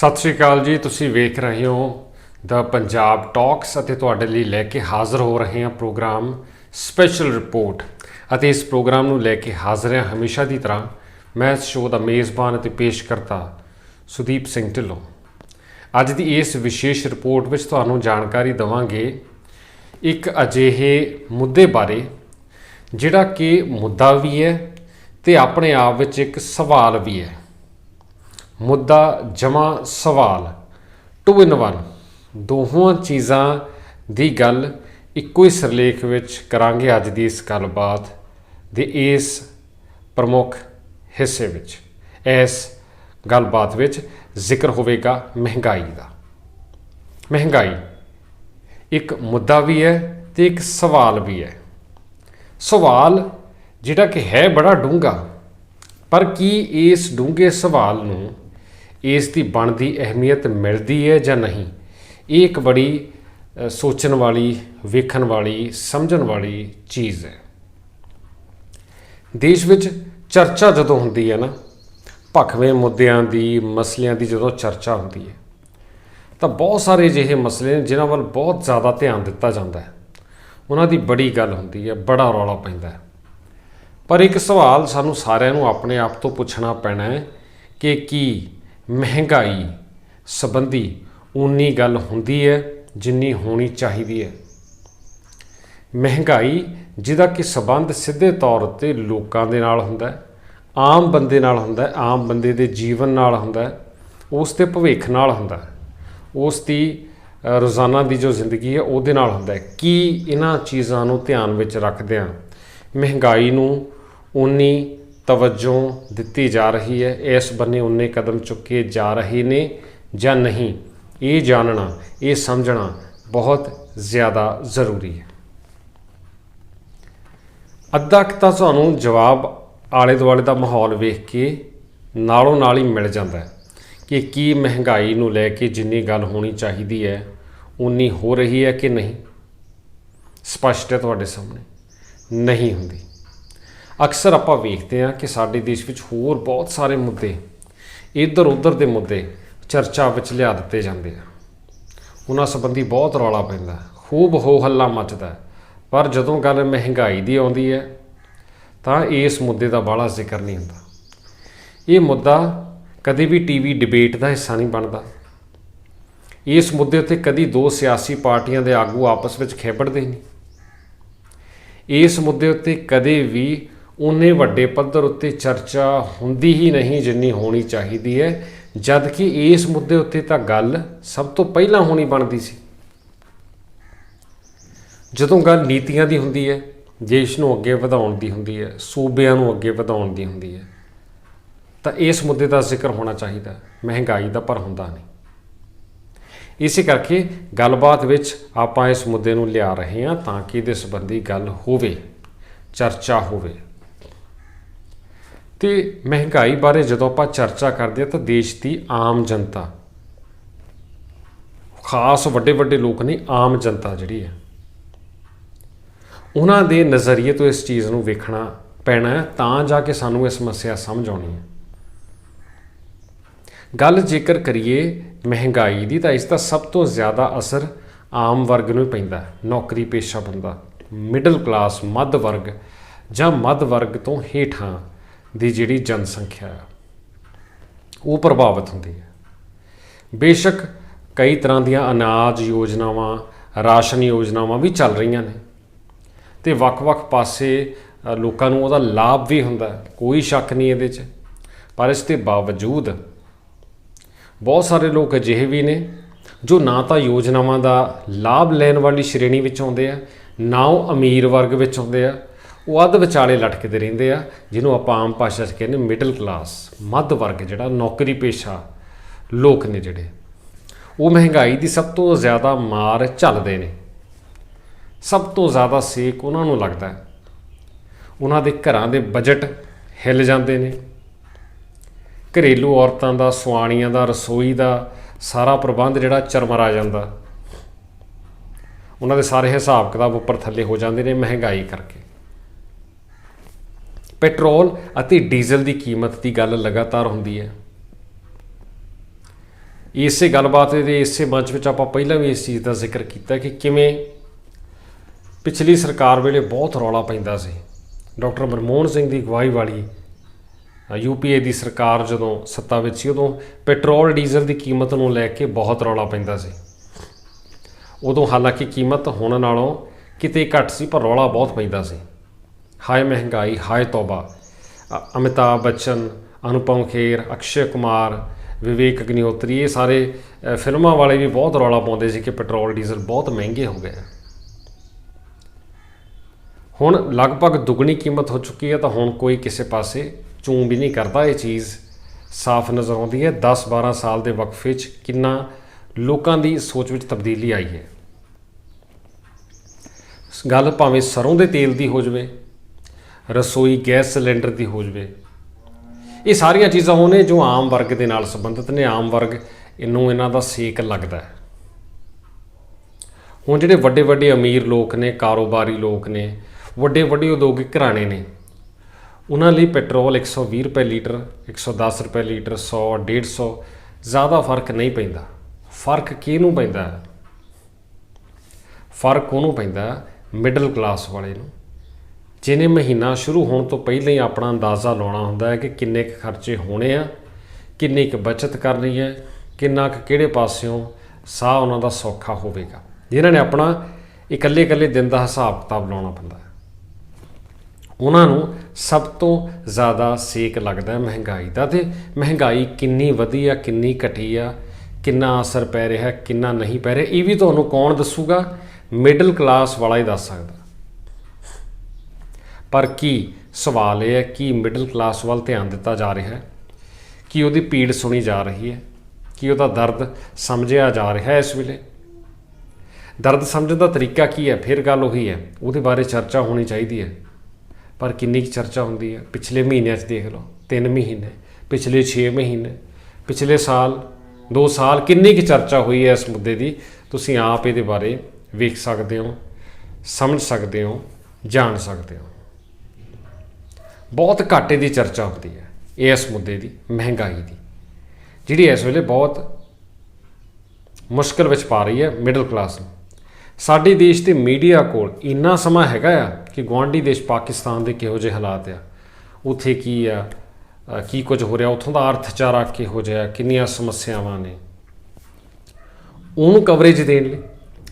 ਸਤਿ ਸ਼੍ਰੀ ਅਕਾਲ ਜੀ, ਤੁਸੀਂ ਵੇਖ ਰਹੇ ਹੋ ਦਾ ਪੰਜਾਬ ਟਾਕਸ ਅਤੇ ਤੁਹਾਡੇ ਲਈ ਲੈ ਕੇ ਹਾਜ਼ਰ ਹੋ ਰਹੇ ਹਾਂ ਪ੍ਰੋਗਰਾਮ ਸਪੈਸ਼ਲ ਰਿਪੋਰਟ। ਅਤੇ ਇਸ ਪ੍ਰੋਗਰਾਮ ਨੂੰ ਲੈ ਕੇ ਹਾਜ਼ਰ ਹਾਂ ਹਮੇਸ਼ਾ ਦੀ ਤਰ੍ਹਾਂ ਮੈਂ ਇਸ ਸ਼ੋਅ ਦਾ ਮੇਜ਼ਬਾਨ ਅਤੇ ਪੇਸ਼ਕਰਤਾ ਸੁਦੀਪ ਸਿੰਘ ਢਿੱਲੋਂ। ਅੱਜ ਦੀ ਇਸ ਵਿਸ਼ੇਸ਼ ਰਿਪੋਰਟ ਵਿੱਚ ਤੁਹਾਨੂੰ ਜਾਣਕਾਰੀ ਦਵਾਂਗੇ ਇੱਕ ਅਜਿਹੇ ਮੁੱਦੇ ਬਾਰੇ, ਜਿਹੜਾ ਕਿ ਮੁੱਦਾ ਵੀ ਹੈ ਤੇ ਆਪਣੇ ਆਪ ਵਿੱਚ ਇੱਕ ਸਵਾਲ ਵੀ ਹੈ। ਮੁੱਦਾ ਜਮਾ ਸਵਾਲ। ਟੂ ਇਨ ਵਨ ਦੋਹਾਂ ਚੀਜ਼ਾਂ ਦੀ ਗੱਲ ਇੱਕੋ ਹੀ ਸਿਰਲੇਖ ਵਿੱਚ ਕਰਾਂਗੇ ਅੱਜ ਦੀ ਇਸ ਗੱਲਬਾਤ ਦੇ ਇਸ ਪ੍ਰਮੁੱਖ ਹਿੱਸੇ ਵਿੱਚ। ਇਸ ਗੱਲਬਾਤ ਵਿੱਚ ਜ਼ਿਕਰ ਹੋਵੇਗਾ ਮਹਿੰਗਾਈ ਦਾ। ਮਹਿੰਗਾਈ ਇੱਕ ਮੁੱਦਾ ਵੀ ਹੈ ਤੇ ਇੱਕ ਸਵਾਲ ਵੀ ਹੈ। ਸਵਾਲ ਜਿਹੜਾ ਕਿ ਹੈ ਬੜਾ ਡੂੰਘਾ, ਪਰ ਕੀ ਇਸ ਡੂੰਘੇ ਸਵਾਲ ਨੂੰ ਇਸ ਦੀ ਬਣਦੀ ਅਹਿਮੀਅਤ ਮਿਲਦੀ ਹੈ ਜਾਂ ਨਹੀਂ? ਇਹ ਇੱਕ ਬੜੀ ਸੋਚਣ ਵਾਲੀ, ਵੇਖਣ ਵਾਲੀ, ਸਮਝਣ ਵਾਲੀ ਚੀਜ਼ ਹੈ। ਦੇਸ਼ ਵਿੱਚ ਚਰਚਾ ਜਦੋਂ ਹੁੰਦੀ ਹੈ ਨਾ, ਭਖਵੇਂ ਮੁੱਦਿਆਂ ਦੀ, ਮਸਲਿਆਂ ਦੀ ਜਦੋਂ ਚਰਚਾ ਹੁੰਦੀ ਹੈ, ਤਾਂ ਬਹੁਤ ਸਾਰੇ ਅਜਿਹੇ ਮਸਲੇ ਨੇ ਜਿਨ੍ਹਾਂ ਵੱਲ ਬਹੁਤ ਜ਼ਿਆਦਾ ਧਿਆਨ ਦਿੱਤਾ ਜਾਂਦਾ ਹੈ। ਉਹਨਾਂ ਦੀ ਬੜੀ ਗੱਲ ਹੁੰਦੀ ਹੈ, ਬੜਾ ਰੌਲਾ ਪੈਂਦਾ ਹੈ। ਪਰ ਇੱਕ ਸਵਾਲ ਸਾਨੂੰ ਸਾਰਿਆਂ ਨੂੰ ਆਪਣੇ ਆਪ ਤੋਂ ਪੁੱਛਣਾ ਪੈਣਾ ਹੈ ਕਿ ਕੀ ਮਹਿੰਗਾਈ ਸੰਬੰਧੀ ਉਨੀ ਗੱਲ ਹੁੰਦੀ ਹੈ ਜਿੰਨੀ ਹੋਣੀ ਚਾਹੀਦੀ ਹੈ। ਮਹਿੰਗਾਈ ਜਿਹਦਾ ਕਿ ਸਬੰਧ ਸਿੱਧੇ ਤੌਰ 'ਤੇ ਲੋਕਾਂ ਦੇ ਨਾਲ ਹੁੰਦਾ ਹੈ, ਆਮ ਬੰਦੇ ਨਾਲ ਹੁੰਦਾ ਹੈ, ਆਮ ਬੰਦੇ ਦੇ ਜੀਵਨ ਨਾਲ ਹੁੰਦਾ ਹੈ, ਉਸ ਦੇ ਭਵਿੱਖ ਨਾਲ ਹੁੰਦਾ ਹੈ, ਉਸ ਦੀ ਰੋਜ਼ਾਨਾ ਦੀ ਜੋ ਜ਼ਿੰਦਗੀ ਹੈ ਉਹਦੇ ਨਾਲ ਹੁੰਦਾ ਹੈ। ਕੀ ਇਹਨਾਂ ਚੀਜ਼ਾਂ ਨੂੰ ਧਿਆਨ ਵਿੱਚ ਰੱਖਦਿਆਂ ਮਹਿੰਗਾਈ ਨੂੰ ਉਨੀ ਤਵੱਜੋ ਦਿੱਤੀ ਜਾ ਰਹੀ ਹੈ, ਇਸ ਬੰਨੇ ਉਨੇ ਕਦਮ ਚੁੱਕੇ ਜਾ ਰਹੇ ਨੇ ਜਾਂ ਨਹੀਂ? ਇਹ ਜਾਣਨਾ, ਇਹ ਸਮਝਣਾ ਬਹੁਤ ਜ਼ਿਆਦਾ ਜ਼ਰੂਰੀ ਹੈ। ਅੱਧਾ ਕੁ ਤਾਂ ਤੁਹਾਨੂੰ ਜਵਾਬ ਆਲੇ ਦੁਆਲੇ ਦਾ ਮਾਹੌਲ ਵੇਖ ਕੇ ਨਾਲੋਂ ਨਾਲ ਹੀ ਮਿਲ ਜਾਂਦਾ ਹੈ ਕਿ ਕੀ ਮਹਿੰਗਾਈ ਨੂੰ ਲੈ ਕੇ ਜਿੰਨੀ ਗੱਲ ਹੋਣੀ ਚਾਹੀਦੀ ਹੈ, ਉਨੀ ਹੋ ਰਹੀ ਹੈ ਕਿ ਨਹੀਂ? ਸਪਸ਼ਟ ਹੈ ਤੁਹਾਡੇ ਸਾਹਮਣੇ। ਨਹੀਂ ਹੁੰਦੀ। ਅਕਸਰ ਆਪਾਂ ਵੇਖਦੇ ਹਾਂ ਕਿ ਸਾਡੇ ਦੇਸ਼ ਵਿੱਚ ਹੋਰ ਬਹੁਤ ਸਾਰੇ ਮੁੱਦੇ ਇੱਧਰ ਉੱਧਰ ਦੇ ਮੁੱਦੇ ਚਰਚਾ ਵਿੱਚ ਲਿਆ ਦਿੱਤੇ ਜਾਂਦੇ ਆ। ਉਹਨਾਂ ਸੰਬੰਧੀ ਬਹੁਤ ਰੌਲਾ ਪੈਂਦਾ ਖੂਬ ਹੋ ਹੱਲਾ ਮੱਚਦਾ ਪਰ ਜਦੋਂ ਗੱਲ ਮਹਿੰਗਾਈ ਦੀ ਆਉਂਦੀ ਹੈ, ਤਾਂ ਇਸ ਮੁੱਦੇ ਦਾ ਬਾਹਲਾ ਜ਼ਿਕਰ ਨਹੀਂ ਹੁੰਦਾ। ਇਹ ਮੁੱਦਾ ਕਦੇ ਵੀ ਟੀਵੀ ਡਿਬੇਟ ਦਾ ਹਿੱਸਾ ਨਹੀਂ ਬਣਦਾ। ਇਸ ਮੁੱਦੇ ਉੱਤੇ ਕਦੀ ਦੋ ਸਿਆਸੀ ਪਾਰਟੀਆਂ ਦੇ ਆਗੂ ਆਪਸ ਵਿੱਚ ਖੇਪੜਦੇ ਨਹੀਂ। ਇਸ ਮੁੱਦੇ ਉੱਤੇ ਕਦੇ ਵੀ ਉਨੇ ਵੱਡੇ ਪੱਧਰ ਉੱਤੇ ਚਰਚਾ ਹੁੰਦੀ ਹੀ ਨਹੀਂ ਜਿੰਨੀ ਹੋਣੀ ਚਾਹੀਦੀ ਹੈ ਜਦ ਕਿ ਇਸ ਮੁੱਦੇ ਉੱਤੇ ਤਾਂ ਗੱਲ ਸਭ ਤੋਂ ਪਹਿਲਾਂ ਹੋਣੀ ਬਣਦੀ ਸੀ। ਜਦੋਂ ਗੱਲ ਨੀਤੀਆਂ ਦੀ ਹੁੰਦੀ ਹੈ, ਦੇਸ਼ ਨੂੰ ਅੱਗੇ ਵਧਾਉਣ ਦੀ ਹੁੰਦੀ ਹੈ, ਸੂਬਿਆਂ ਨੂੰ ਅੱਗੇ ਵਧਾਉਣ ਦੀ ਹੁੰਦੀ ਹੈ, ਤਾਂ ਇਸ ਮੁੱਦੇ ਦਾ ਜ਼ਿਕਰ ਹੋਣਾ ਚਾਹੀਦਾ, ਮਹਿੰਗਾਈ ਦਾ ਪਰ ਹੁੰਦਾ ਨਹੀਂ। ਇਸੇ ਕਰਕੇ ਗੱਲਬਾਤ ਵਿੱਚ ਆਪਾਂ ਇਸ ਮੁੱਦੇ ਨੂੰ ਲਿਆ ਰਹੇ ਹਾਂ ਤਾਂ ਕਿ ਇਹਦੇ ਸੰਬੰਧੀ ਗੱਲ ਹੋਵੇ, ਚਰਚਾ ਹੋਵੇ। ਤੇ ਮਹਿੰਗਾਈ ਬਾਰੇ ਜਦੋਂ ਆਪਾਂ ਚਰਚਾ ਕਰਦੇ ਹਾਂ ਤਾਂ ਦੇਸ਼ ਦੀ ਆਮ ਜਨਤਾ, ਖਾਸ ਵੱਡੇ ਵੱਡੇ ਲੋਕ ਨਹੀਂ, ਆਮ ਜਨਤਾ ਜਿਹੜੀ ਹੈ, ਉਹਨਾਂ ਦੇ ਨਜ਼ਰੀਏ ਤੋਂ ਇਸ ਚੀਜ਼ ਨੂੰ ਵੇਖਣਾ ਪੈਣਾ ਹੈ ਤਾਂ ਜਾ ਕੇ ਸਾਨੂੰ ਇਹ ਸਮੱਸਿਆ ਸਮਝ ਆਉਣੀ ਹੈ ਗੱਲ ਜੇਕਰ ਕਰੀਏ ਮਹਿੰਗਾਈ ਦੀ ਤਾਂ ਇਸ ਦਾ ਸਭ ਤੋਂ ਜ਼ਿਆਦਾ ਅਸਰ ਆਮ ਵਰਗ ਨੂੰ ਹੀ ਪੈਂਦਾ ਹੈ। ਨੌਕਰੀ ਪੇਸ਼ਾ ਬੰਦਾ ਮਿਡਲ ਕਲਾਸ ਮੱਧ ਵਰਗ ਜਾਂ ਮੱਧ ਵਰਗ ਤੋਂ ਹੇਠਾਂ ਦੀ ਜਿਹੜੀ ਜਨਸੰਖਿਆ ਹੈ ਉਹ ਪ੍ਰਭਾਵਿਤ ਹੁੰਦੀ ਹੈ। ਬੇਸ਼ੱਕ ਕਈ ਤਰ੍ਹਾਂ ਦੀਆਂ ਅਨਾਜ ਯੋਜਨਾਵਾਂ, ਰਾਸ਼ਨ ਯੋਜਨਾਵਾਂ ਵੀ ਚੱਲ ਰਹੀਆਂ ਨੇ ਤੇ ਵੱਖ-ਵੱਖ ਪਾਸੇ ਲੋਕਾਂ ਨੂੰ ਉਹਦਾ ਲਾਭ ਵੀ ਹੁੰਦਾ ਕੋਈ ਸ਼ੱਕ ਨਹੀਂ ਇਹਦੇ 'ਚ। ਪਰ ਇਸ ਦੇ ਬਾਵਜੂਦ ਬਹੁਤ ਸਾਰੇ ਲੋਕ ਅਜਿਹੇ ਵੀ ਨੇ ਜੋ ਨਾ ਤਾਂ ਯੋਜਨਾਵਾਂ ਦਾ ਲਾਭ ਲੈਣ ਵਾਲੀ ਸ਼੍ਰੇਣੀ ਵਿੱਚ ਆਉਂਦੇ ਆ, ਨਾ ਉਹ ਅਮੀਰ ਵਰਗ ਵਿੱਚ ਆਉਂਦੇ ਆ ਉਹ ਅੱਧ ਵਿਚਾਲੇ ਲਟਕਦੇ ਰਹਿੰਦੇ ਆ, ਜਿਹਨੂੰ ਆਪਾਂ ਆਮ ਭਾਸ਼ਾ 'ਚ ਕਹਿੰਦੇ ਮਿਡਲ ਕਲਾਸ ਮੱਧ ਵਰਗ ਜਿਹੜਾ ਨੌਕਰੀ ਪੇਸ਼ਾ ਲੋਕ ਨੇ ਜਿਹੜੇ। ਉਹ ਮਹਿੰਗਾਈ ਦੀ ਸਭ ਤੋਂ ਜ਼ਿਆਦਾ ਮਾਰ ਝੱਲਦੇ ਨੇ। ਸਭ ਤੋਂ ਜ਼ਿਆਦਾ ਸੇਕ ਉਹਨਾਂ ਨੂੰ ਲੱਗਦਾ ਹੈ। ਉਹਨਾਂ ਦੇ ਘਰਾਂ ਦੇ ਬਜਟ ਹਿੱਲ ਜਾਂਦੇ ਨੇ। ਘਰੇਲੂ ਔਰਤਾਂ ਦਾ ਸੁਆਣੀਆਂ ਦਾ, ਰਸੋਈ ਦਾ ਸਾਰਾ ਪ੍ਰਬੰਧ ਜਿਹੜਾ ਚਰਮਰਾ ਜਾਂਦਾ। ਉਹਨਾਂ ਦੇ ਸਾਰੇ ਹਿਸਾਬ ਕਿਤਾਬ ਉੱਪਰ ਥੱਲੇ ਹੋ ਜਾਂਦੇ ਨੇ ਮਹਿੰਗਾਈ ਕਰਕੇ। ਪੈਟਰੋਲ ਅਤੇ ਡੀਜ਼ਲ ਦੀ ਕੀਮਤ ਦੀ ਗੱਲ ਲਗਾਤਾਰ ਹੁੰਦੀ ਹੈ। ਇਸੇ ਗੱਲਬਾਤ ਦੇ ਇਸੇ ਮੰਚ ਵਿੱਚ ਆਪਾਂ ਪਹਿਲਾਂ ਵੀ ਇਸ ਚੀਜ਼ ਦਾ ਜ਼ਿਕਰ ਕੀਤਾ ਕਿ ਕਿਵੇਂ ਪਿਛਲੀ ਸਰਕਾਰ ਵੇਲੇ ਬਹੁਤ ਰੌਲਾ ਪੈਂਦਾ ਸੀ। ਡਾਕਟਰ ਮਨਮੋਹਨ ਸਿੰਘ ਦੀ ਅਗਵਾਈ ਵਾਲੀ ਯੂਪੀਏ ਦੀ ਸਰਕਾਰ ਜਦੋਂ ਸੱਤਾ ਵਿੱਚ ਸੀ, ਉਦੋਂ ਪੈਟਰੋਲ, ਡੀਜ਼ਲ ਦੀ ਕੀਮਤ ਨੂੰ ਲੈ ਕੇ ਬਹੁਤ ਰੌਲਾ ਪੈਂਦਾ ਸੀ। ਉਦੋਂ ਹਾਲਾਂਕਿ ਕੀਮਤ ਹੁਣ ਨਾਲੋਂ ਕਿਤੇ ਘੱਟ ਸੀ, ਪਰ ਰੌਲਾ ਬਹੁਤ ਪੈਂਦਾ ਸੀ। ਹਾਏ ਮਹਿੰਗਾਈ, ਹਾਏ ਤੌਬਾ। ਅਮਿਤਾਭ ਬੱਚਨ, ਅਨੁਪਮ ਖੇਰ, ਅਕਸ਼ੇ ਕੁਮਾਰ, ਵਿਵੇਕ ਅਗਨੀਹੋਤਰੀ, ਇਹ ਸਾਰੇ ਫਿਲਮਾਂ ਵਾਲੇ ਵੀ ਬਹੁਤ ਰੌਲਾ ਪਾਉਂਦੇ ਸੀ ਕਿ ਪੈਟਰੋਲ, ਡੀਜ਼ਲ ਬਹੁਤ ਮਹਿੰਗੇ ਹੋ ਗਏ। ਹੁਣ ਲਗਭਗ ਦੁੱਗਣੀ ਕੀਮਤ ਹੋ ਚੁੱਕੀ ਹੈ ਤਾਂ ਹੁਣ ਕੋਈ ਕਿਸੇ ਪਾਸੇ ਚੂੰ ਵੀ ਨਹੀਂ ਕਰਦਾ ਇਹ ਚੀਜ਼। ਸਾਫ਼ ਨਜ਼ਰ ਆਉਂਦੀ ਹੈ 10-12 ਸਾਲ ਦੇ ਵਕਫੇ 'ਚ ਕਿੰਨਾ ਲੋਕਾਂ ਦੀ ਸੋਚ ਵਿੱਚ ਤਬਦੀਲੀ ਆਈ ਹੈ। ਗੱਲ ਭਾਵੇਂ ਸਰੋਂ ਦੇ ਤੇਲ ਦੀ ਹੋ ਜਾਵੇ ਰਸੋਈ ਗੈਸ ਸਿਲੰਡਰ ਦੀ ਹੋ ਜਾਵੇ। ਇਹ ਸਾਰੀਆਂ ਚੀਜ਼ਾਂ ਉਹ ਜੋ ਆਮ ਵਰਗ ਦੇ ਨਾਲ ਸੰਬੰਧਿਤ ਨੇ, ਆਮ ਵਰਗ ਇਹਨੂੰ ਇਹਨਾਂ ਦਾ ਸੇਕ ਲੱਗਦਾ ਹੈ। ਹੁਣ ਜਿਹੜੇ ਵੱਡੇ ਵੱਡੇ ਅਮੀਰ ਲੋਕ ਨੇ, ਕਾਰੋਬਾਰੀ ਲੋਕ ਨੇ ਵੱਡੇ ਵੱਡੇ ਉਦਯੋਗਿਕ ਘਰਾਣੇ ਨੇ, ਉਹਨਾਂ ਲਈ ਪੈਟਰੋਲ 120 ਰੁਪਏ ਲੀਟਰ 110 ਰੁਪਏ ਲੀਟਰ 100 150 ਜ਼ਿਆਦਾ ਫ਼ਰਕ ਨਹੀਂ ਪੈਂਦਾ। ਫ਼ਰਕ ਕਿਹਨੂੰ ਪੈਂਦਾ? ਫ਼ਰਕ ਉਹਨੂੰ ਪੈਂਦਾ ਮਿਡਲ ਕਲਾਸ ਵਾਲੇ ਨੂੰ। ਜਿਹਨੇ ਮਹੀਨਾ ਸ਼ੁਰੂ ਹੋਣ ਤੋਂ ਪਹਿਲਾਂ ਹੀ ਆਪਣਾ ਅੰਦਾਜ਼ਾ ਲਾਉਣਾ ਹੁੰਦਾ ਹੈ ਕਿ ਕਿੰਨੇ ਕੁ ਖਰਚੇ ਹੋਣੇ ਆ, ਕਿੰਨੀ ਕੁ ਬਚਤ ਕਰਨੀ ਹੈ, ਕਿੰਨਾ ਕੁ ਕਿਹੜੇ ਪਾਸਿਓਂ ਸਾਹ ਉਹਨਾਂ ਦਾ ਸੌਖਾ ਹੋਵੇਗਾ। ਜਿਨ੍ਹਾਂ ਨੇ ਆਪਣਾ ਇਕੱਲੇ ਇਕੱਲੇ ਦਿਨ ਦਾ ਹਿਸਾਬ ਕਿਤਾਬ ਲਾਉਣਾ ਪੈਂਦਾ ਹੈ। ਉਹਨਾਂ ਨੂੰ ਸਭ ਤੋਂ ਜ਼ਿਆਦਾ ਸੇਕ ਲੱਗਦਾ ਹੈ ਮਹਿੰਗਾਈ ਦਾ ਤੇ ਮਹਿੰਗਾਈ ਕਿੰਨੀ ਵਧੀ ਆ ਕਿੰਨੀ ਘਟੀ ਆ ਕਿੰਨਾ ਅਸਰ ਪੈ ਰਿਹਾ, ਕਿੰਨਾ ਨਹੀਂ ਪੈ ਰਿਹਾ, ਇਹ ਵੀ ਤੁਹਾਨੂੰ ਕੌਣ ਦੱਸੂਗਾ? ਮਿਡਲ ਕਲਾਸ ਵਾਲਾ ਹੀ ਦੱਸ ਸਕਦਾ। ਪਰ ਕੀ ਸਵਾਲ ਇਹ ਹੈ ਕਿ ਮਿਡਲ ਕਲਾਸ ਵੱਲ ਧਿਆਨ ਦਿੱਤਾ ਜਾ ਰਿਹਾ ਹੈ? ਕਿ ਉਹਦੀ ਪੀੜ ਸੁਣੀ ਜਾ ਰਹੀ ਹੈ? ਕਿ ਉਹਦਾ ਦਰਦ ਸਮਝਿਆ ਜਾ ਰਿਹਾ ਹੈ ਇਸ ਵੇਲੇ? ਦਰਦ ਸਮਝਣ ਦਾ ਤਰੀਕਾ ਕੀ ਹੈ? ਫਿਰ ਗੱਲ ਉਹੀ ਹੈ। ਉਹਦੇ ਬਾਰੇ ਚਰਚਾ ਹੋਣੀ ਚਾਹੀਦੀ ਹੈ। ਪਰ ਕਿੰਨੀ ਕੁ ਚਰਚਾ ਹੁੰਦੀ ਹੈ? ਪਿਛਲੇ ਮਹੀਨਿਆਂ 'ਚ ਦੇਖ ਲਓ 3 ਮਹੀਨੇ, ਪਿਛਲੇ 6 ਮਹੀਨੇ, ਪਿਛਲੇ ਸਾਲ 2 ਸਾਲ, ਕਿੰਨੀ ਕੁ ਚਰਚਾ ਹੋਈ ਹੈ ਇਸ ਮੁੱਦੇ ਦੀ? ਤੁਸੀਂ ਆਪ ਇਹਦੇ ਬਾਰੇ ਵੇਖ ਸਕਦੇ ਹੋ, ਸਮਝ ਸਕਦੇ ਹੋ, ਜਾਣ ਸਕਦੇ ਹੋ। ਬਹੁਤ ਘਾਟੇ ਦੀ ਚਰਚਾ ਹੁੰਦੀ ਹੈ, ਇਸ ਮੁੱਦੇ ਦੀ, ਮਹਿੰਗਾਈ ਦੀ। ਜਿਹੜੀ ਇਸ ਵੇਲੇ ਬਹੁਤ ਮੁਸ਼ਕਲ ਵਿੱਚ ਪਾ ਰਹੀ ਹੈ ਮਿਡਲ ਕਲਾਸ ਨੂੰ। ਸਾਡੇ ਦੇਸ਼ ਤੇ ਮੀਡੀਆ ਕੋਲ ਇੰਨਾ ਸਮਾਂ ਹੈਗਾ ਆ ਕਿ ਗੁਆਂਢੀ ਦੇਸ਼ ਪਾਕਿਸਤਾਨ ਦੇ ਕਿਹੋ ਜਿਹੇ ਹਾਲਾਤ ਆ। ਉੱਥੇ ਕੀ ਆ ਕੀ ਕੁਝ ਹੋ ਰਿਹਾ, ਉੱਥੋਂ ਦਾ ਅਰਥਚਾਰਾ ਕਿਹੋ ਜਿਹਾ, ਕਿੰਨੀਆਂ ਸਮੱਸਿਆਵਾਂ ਨੇ। ਉਹਨੂੰ ਕਵਰੇਜ ਦੇਣ ਲਈ,